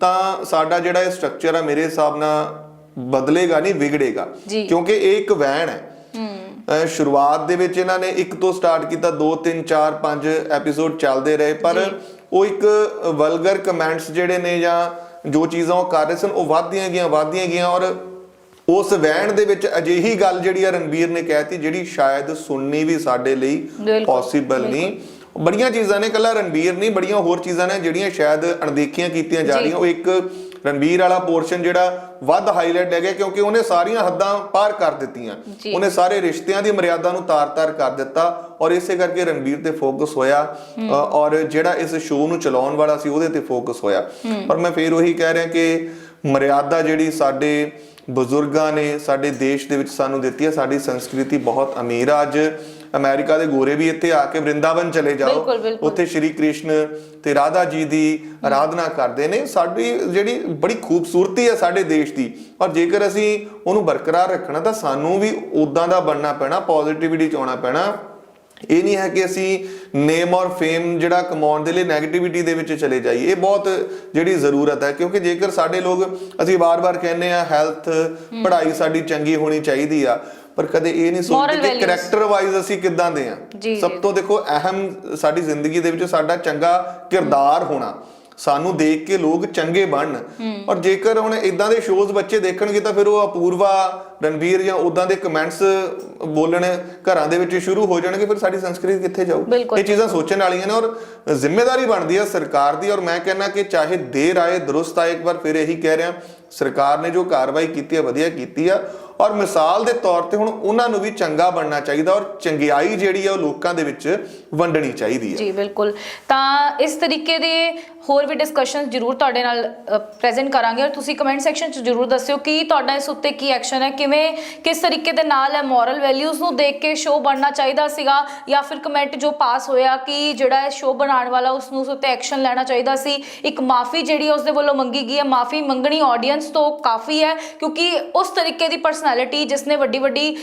ਤਾਂ ਸਾਡਾ ਜਿਹੜਾ ਇਹ ਸਟਰਕਚਰ ਆ ਮੇਰੇ ਹਿਸਾਬ ਨਾਲ ਬਦਲੇਗਾ ਨਹੀਂ ਵਿਗੜੇਗਾ। ਕਿਉਂਕਿ ਇਹ ਇੱਕ ਵਹਿਣ ਹੈ। ਸ਼ੁਰੂਆਤ ਦੇ ਵਿੱਚ ਇਹਨਾਂ ਨੇ ਇੱਕ ਤੋਂ ਸਟਾਰਟ ਕੀਤਾ 2 3 4 5 ਐਪੀਸੋਡ ਚੱਲਦੇ ਰਹੇ ਪਰ ਉਹ ਇੱਕ ਵਲਗਰ ਕਮੈਂਟਸ ਜਿਹੜੇ ਨੇ ਜਾਂ ਜੋ ਚੀਜ਼ਾਂ ਉਹ ਕਰ ਰਹੇ ਸਨ ਉਹ ਵੱਧਦੀਆਂ ਗਈਆਂ ਵੱਧਦੀਆਂ ਗਈਆਂ ਔਰ ਉਸ ਵਹਿਣ ਦੇ ਵਿੱਚ ਅਜਿਹੀ ਗੱਲ ਜਿਹੜੀ ਆ ਰਣਵੀਰ ਨੇ ਕਹਿਤੀ ਜਿਹੜੀ ਸ਼ਾਇਦ ਸੁਣਨੀ ਵੀ ਸਾਡੇ ਲਈ ਪੋਸੀਬਲ ਨਹੀਂ। ਬੜੀਆਂ ਚੀਜ਼ਾਂ ਨੇ ਕੱਲਾ ਰਣਵੀਰ ਨਹੀਂ ਬੜੀਆਂ ਹੋਰ ਚੀਜ਼ਾਂ ਨੇ ਜਿਹੜੀਆਂ ਸ਼ਾਇਦ ਅਣਦੇਖੀਆਂ ਕੀਤੀਆਂ ਜਾ। ਰਹੀਆਂ। ਉਹ ਇੱਕ ਰਣਵੀਰ ਵਾਲਾ ਪੋਰਸ਼ਨ ਜਿਹੜਾ ਵੱਧ ਹਾਈਲਾਈਟ ਹੈਗਾ ਕਿਉਂਕਿ ਉਹਨੇ ਸਾਰੀਆਂ ਹੱਦਾਂ ਪਾਰ ਕਰ ਦਿੱਤੀਆਂ। ਉਹਨੇ ਸਾਰੇ ਰਿਸ਼ਤਿਆਂ ਦੀ ਮਰਿਆਦਾ ਨੂੰ ਤਾਰ-ਤਾਰ ਕਰ ਦਿੱਤਾ ਔਰ ਇਸੇ ਕਰਕੇ ਰਣਵੀਰ ਤੇ ਫੋਕਸ ਹੋਇਆ। ਔਰ ਜਿਹੜਾ ਇਸ ਸ਼ੋਅ ਨੂੰ ਚਲਾਉਣ ਵਾਲਾ ਸੀ ਉਹਦੇ ਤੇ ਫੋਕਸ ਹੋਇਆ। ਪਰ ਮੈਂ ਫੇਰ ਉਹੀ ਕਹਿ ਰਿਹਾ ਕਿ ਮਰਿਆਦਾ ਜਿਹੜੀ ਸਾਡੇ ਬਜ਼ੁਰਗਾਂ ਨੇ ਸਾਡੇ ਦੇਸ਼ ਦੇ ਵਿੱਚ ਸਾਨੂੰ ਦਿੱਤੀ ਹੈ ਸਾਡੀ ਸੰਸਕ੍ਰਿਤੀ ਬਹੁਤ ਅਮੀਰ ਆ ਅੱਜ। ਅਮਰੀਕਾ ਦੇ ਗੋਰੇ ਵੀ ਇੱਥੇ ਆ ਕੇ ਵਰਿੰਦਾਵਨ ਚਲੇ ਜਾਓ। ਉੱਥੇ ਸ਼੍ਰੀ ਕ੍ਰਿਸ਼ਨ ਤੇ ਰਾਧਾ ਜੀ ਦੀ ਆਰਾਧਨਾ ਕਰਦੇ ਨੇ। ਸਾਡੀ ਜਿਹੜੀ ਬੜੀ ਖੂਬਸੂਰਤੀ ਹੈ ਸਾਡੇ ਦੇਸ਼ ਦੀ। ਔਰ ਜੇਕਰ ਅਸੀਂ ਉਹਨੂੰ ਬਰਕਰਾਰ ਰੱਖਣਾ ਤਾਂ ਸਾਨੂੰ ਵੀ ਉਦਾਂ ਦਾ ਬਣਨਾ ਪੈਣਾ ਪੋਜ਼ਿਟਿਵਿਟੀ ਚ ਆਉਣਾ ਪੈਣਾ। ਇਹ ਨਹੀਂ ਹੈ ਕਿ ਅਸੀਂ ਨੇਮ ਔਰ ਫੇਮ ਜਿਹੜਾ ਕਮਾਉਣ ਦੇ ਲਈ 네ਗੇਟਿਵਿਟੀ ਦੇ ਵਿੱਚ ਚਲੇ ਜਾਈਏ। ਇਹ ਬਹੁਤ ਜਿਹੜੀ ਜ਼ਰੂਰਤ ਹੈ ਕਿਉਂਕਿ ਜੇਕਰ ਸਾਡੇ ਲੋਕ ਅਸੀਂ ਵਾਰ-ਵਾਰ ਕਹਿੰਦੇ ਆ ਹੈਲਥ ਪੜ੍ਹਾਈ ਸਾਡੀ ਚੰਗੀ ਹੋਣੀ ਚਾਹੀਦੀ ਆ ਪਰ ਕਦੇ ਇਹ ਨਹੀਂ ਸੋਚਦੇ ਕਿ। ਕਰੈਕਟਰ ਵਾਈਜ਼ ਅਸੀਂ ਕਿੱਦਾਂ ਦੇ ਆ ਸਭ। ਤੋਂ ਦੇਖੋ ਅਹਿਮ ਸਾਡੀ ਜ਼ਿੰਦਗੀ ਦੇ ਵਿੱਚ ਸਾਡਾ ਚੰਗਾ ਕਿਰਦਾਰ ਹੋਣਾ ਸਾਨੂੰ ਦੇਖ ਕੇ ਲੋਕ ਚੰਗੇ ਬਣਨ ਔਰ ਜੇਕਰ ਹੁਣ ਇਦਾਂ ਦੇ ਸ਼ੋਜ਼ ਬੱਚੇ ਦੇਖਣਗੇ ਤਾਂ ਫਿਰ ਉਹ ਅਪੂਰਵਾ ਰਣਵੀਰ ਜਾਂ ਉਦਾਂ ਦੇ ਕਮੈਂਟਸ ਬੋਲਣ ਘਰਾਂ ਦੇ ਵਿੱਚ ਸ਼ੁਰੂ ਹੋ ਜਾਣਗੇ ਫਿਰ ਸਾਡੀ ਸੰਸਕ੍ਰਿਤੀ ਕਿੱਥੇ ਜਾਊ। ਇਹ ਚੀਜ਼ਾਂ ਸੋਚਣ ਵਾਲੀਆਂ ਨੇ ਔਰ ਜ਼ਿੰਮੇਵਾਰੀ ਬਣਦੀ ਹੈ ਸਰਕਾਰ ਦੀ ਔਰ ਮੈਂ ਕਹਿੰਦਾ ਕਿ ਚਾਹੇ ਦੇਰ ਆਏ ਦਰੁਸਤ ਆਏ ਇੱਕ ਵਾਰ ਫਿਰ ਇਹੀ ਕਹਿ ਰਿਹਾ ਸਰਕਾਰ ਨੇ ਜੋ ਕਾਰਵਾਈ ਕੀਤੀ ਹੈ, ਵਧੀਆ ਕੀਤੀ ਆ। ਔਰ ਮਿਸਾਲ ਦੇ ਤੌਰ ਤੇ ਹੁਣ ਉਹਨਾਂ ਨੂੰ ਵੀ ਚੰਗਾ ਬਣਨਾ ਚਾਹੀਦਾ ਔਰ ਚੰਗਿਆਈ ਜਿਹੜੀ ਆ ਉਹ ਲੋਕਾਂ ਦੇ ਵਿੱਚ ਵੰਡਣੀ ਚਾਹੀਦੀ ਹੈ। ਜੀ, ਬਿਲਕੁਲ। ਤਾਂ ਇਸ ਤਰੀਕੇ ਦੇ ਹੋਰ ਵੀ ਡਿਸਕਸ਼ਨ ਜ਼ਰੂਰ ਤੁਹਾਡੇ ਨਾਲ ਪ੍ਰੈਜ਼ੈਂਟ ਕਰਾਂਗੇ। ਔਰ ਤੁਸੀਂ ਕਮੈਂਟ ਸੈਕਸ਼ਨ 'ਚ ਜ਼ਰੂਰ ਦੱਸਿਓ ਕਿ ਤੁਹਾਡਾ ਇਸ ਉੱਤੇ ਕੀ ਐਕਸ਼ਨ ਹੈ, ਕਿਵੇਂ, ਕਿਸ ਤਰੀਕੇ ਦੇ ਨਾਲ ਹੈ ਮੋਰਲ ਵੈਲਿਊਜ਼ ਨੂੰ ਦੇਖ ਕੇ ਸ਼ੋਅ ਬਣਨਾ ਚਾਹੀਦਾ ਸੀਗਾ, ਜਾਂ ਫਿਰ ਕਮੈਂਟ ਜੋ ਪਾਸ ਹੋਇਆ ਕਿ ਜਿਹੜਾ ਇਹ ਸ਼ੋਅ ਬਣਾਉਣ ਵਾਲਾ ਉਸ ਨੂੰ ਉਸ ਉੱਤੇ ਐਕਸ਼ਨ ਲੈਣਾ ਚਾਹੀਦਾ ਸੀ। ਇੱਕ ਮਾਫੀ ਜਿਹੜੀ ਉਸ ਦੇ ਵੱਲੋਂ ਮੰਗੀ ਗਈ ਹੈ, ਮਾਫੀ ਮੰਗਣੀ ਆਡੀਅנס ਤੋਂ ਕਾਫੀ ਹੈ, ਕਿਉਂਕਿ ਉਸ ਤਰੀਕੇ ਦੀ ਪਰਸਨੈਲਿਟੀ ਜਿਸ ਨੇ ਵੱਡੀ ਵੱਡੀ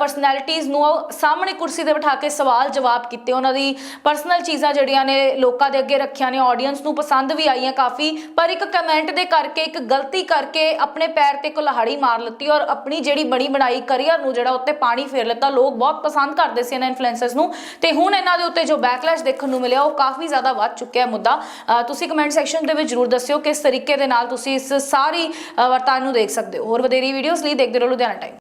ਪਰਸਨੈਲਿਟੀਜ਼ ਨੂੰ ਸਾਹਮਣੇ ਕੁਰਸੀ ਤੇ ਬਿਠਾ ਕੇ ਸਵਾਲ ਜਵਾਬ ਕੀਤੇ। ਉਹਨਾਂ ਦੀ ਪਰਸਨਲ ਚੀਜ਼ਾਂ ਜਿਹੜੀਆਂ ਨੇ, ਲੋਕਾਂ ਦੇ ਅੱਗੇ ਰੱਖੀਆਂ ਨੇ ਆਡੀਅנס ਨੂੰ ਪਸੰਦ ਵੀ ਆਈਆਂ ਕਾਫੀ, ਪਰ ਇੱਕ ਕਮੈਂਟ ਦੇ ਕਰਕੇ, ਇੱਕ ਗਲਤੀ ਕਰਕੇ ਆਪਣੇ ਪੈਰ ਤੇ ਕੁਲਹਾੜੀ ਮਾਰ ਲਿੱਤੀ ਔਰ ਆਪਣੀ ਜਿਹੜੀ ਬਣੀ ਬਣਾਈ ਕਰੀਅਰ ਨੂੰ ਜਿਹੜਾ ਉੱਤੇ ਪਾਣੀ ਫੇਰ ਲਿੱਤਾ, ਲੋਕ ਬਹੁਤ ਪਸੰਦ ਕਰਦੇ ਸੀ ਇਹਨਾਂ ਇਨਫਲੂਐਂਸਰਸ ਨੂੰ। ਤੇ ਹੁਣ ਇਹਨਾਂ ਦੇ ਉੱਤੇ ਜੋ ਬੈਕਲੈਸ਼ ਦੇਖਣ ਨੂੰ ਮਿਲਿਆ, ਉਹ ਕਾਫੀ ਜ਼ਿਆਦਾ ਵੱਧ ਚੁੱਕਿਆ ਮੁੱਦਾ। ਤੁਸੀਂ ਕਮੈਂਟ ਸੈਕਸ਼ਨ ਦੇ ਵਿੱਚ ਜਰੂਰ ਦੱਸਿਓ ਕਿਸ ਤਰੀਕੇ ਦੇ ਨਾਲ ਤੁਸੀਂ ਇਸ ਸਾਰੀ ਵਰਤਾਨ ਨੂੰ ਦੇਖ ਸਕਦੇ ਹੋ। ਹੋਰ ਵਧੇਰੀ ਵੀਡੀਓਜ਼ ਲਈ ਦੇਖਦੇ ਰਹੋ ਲੁਧਿਆਣਾ ਟਾਈਮ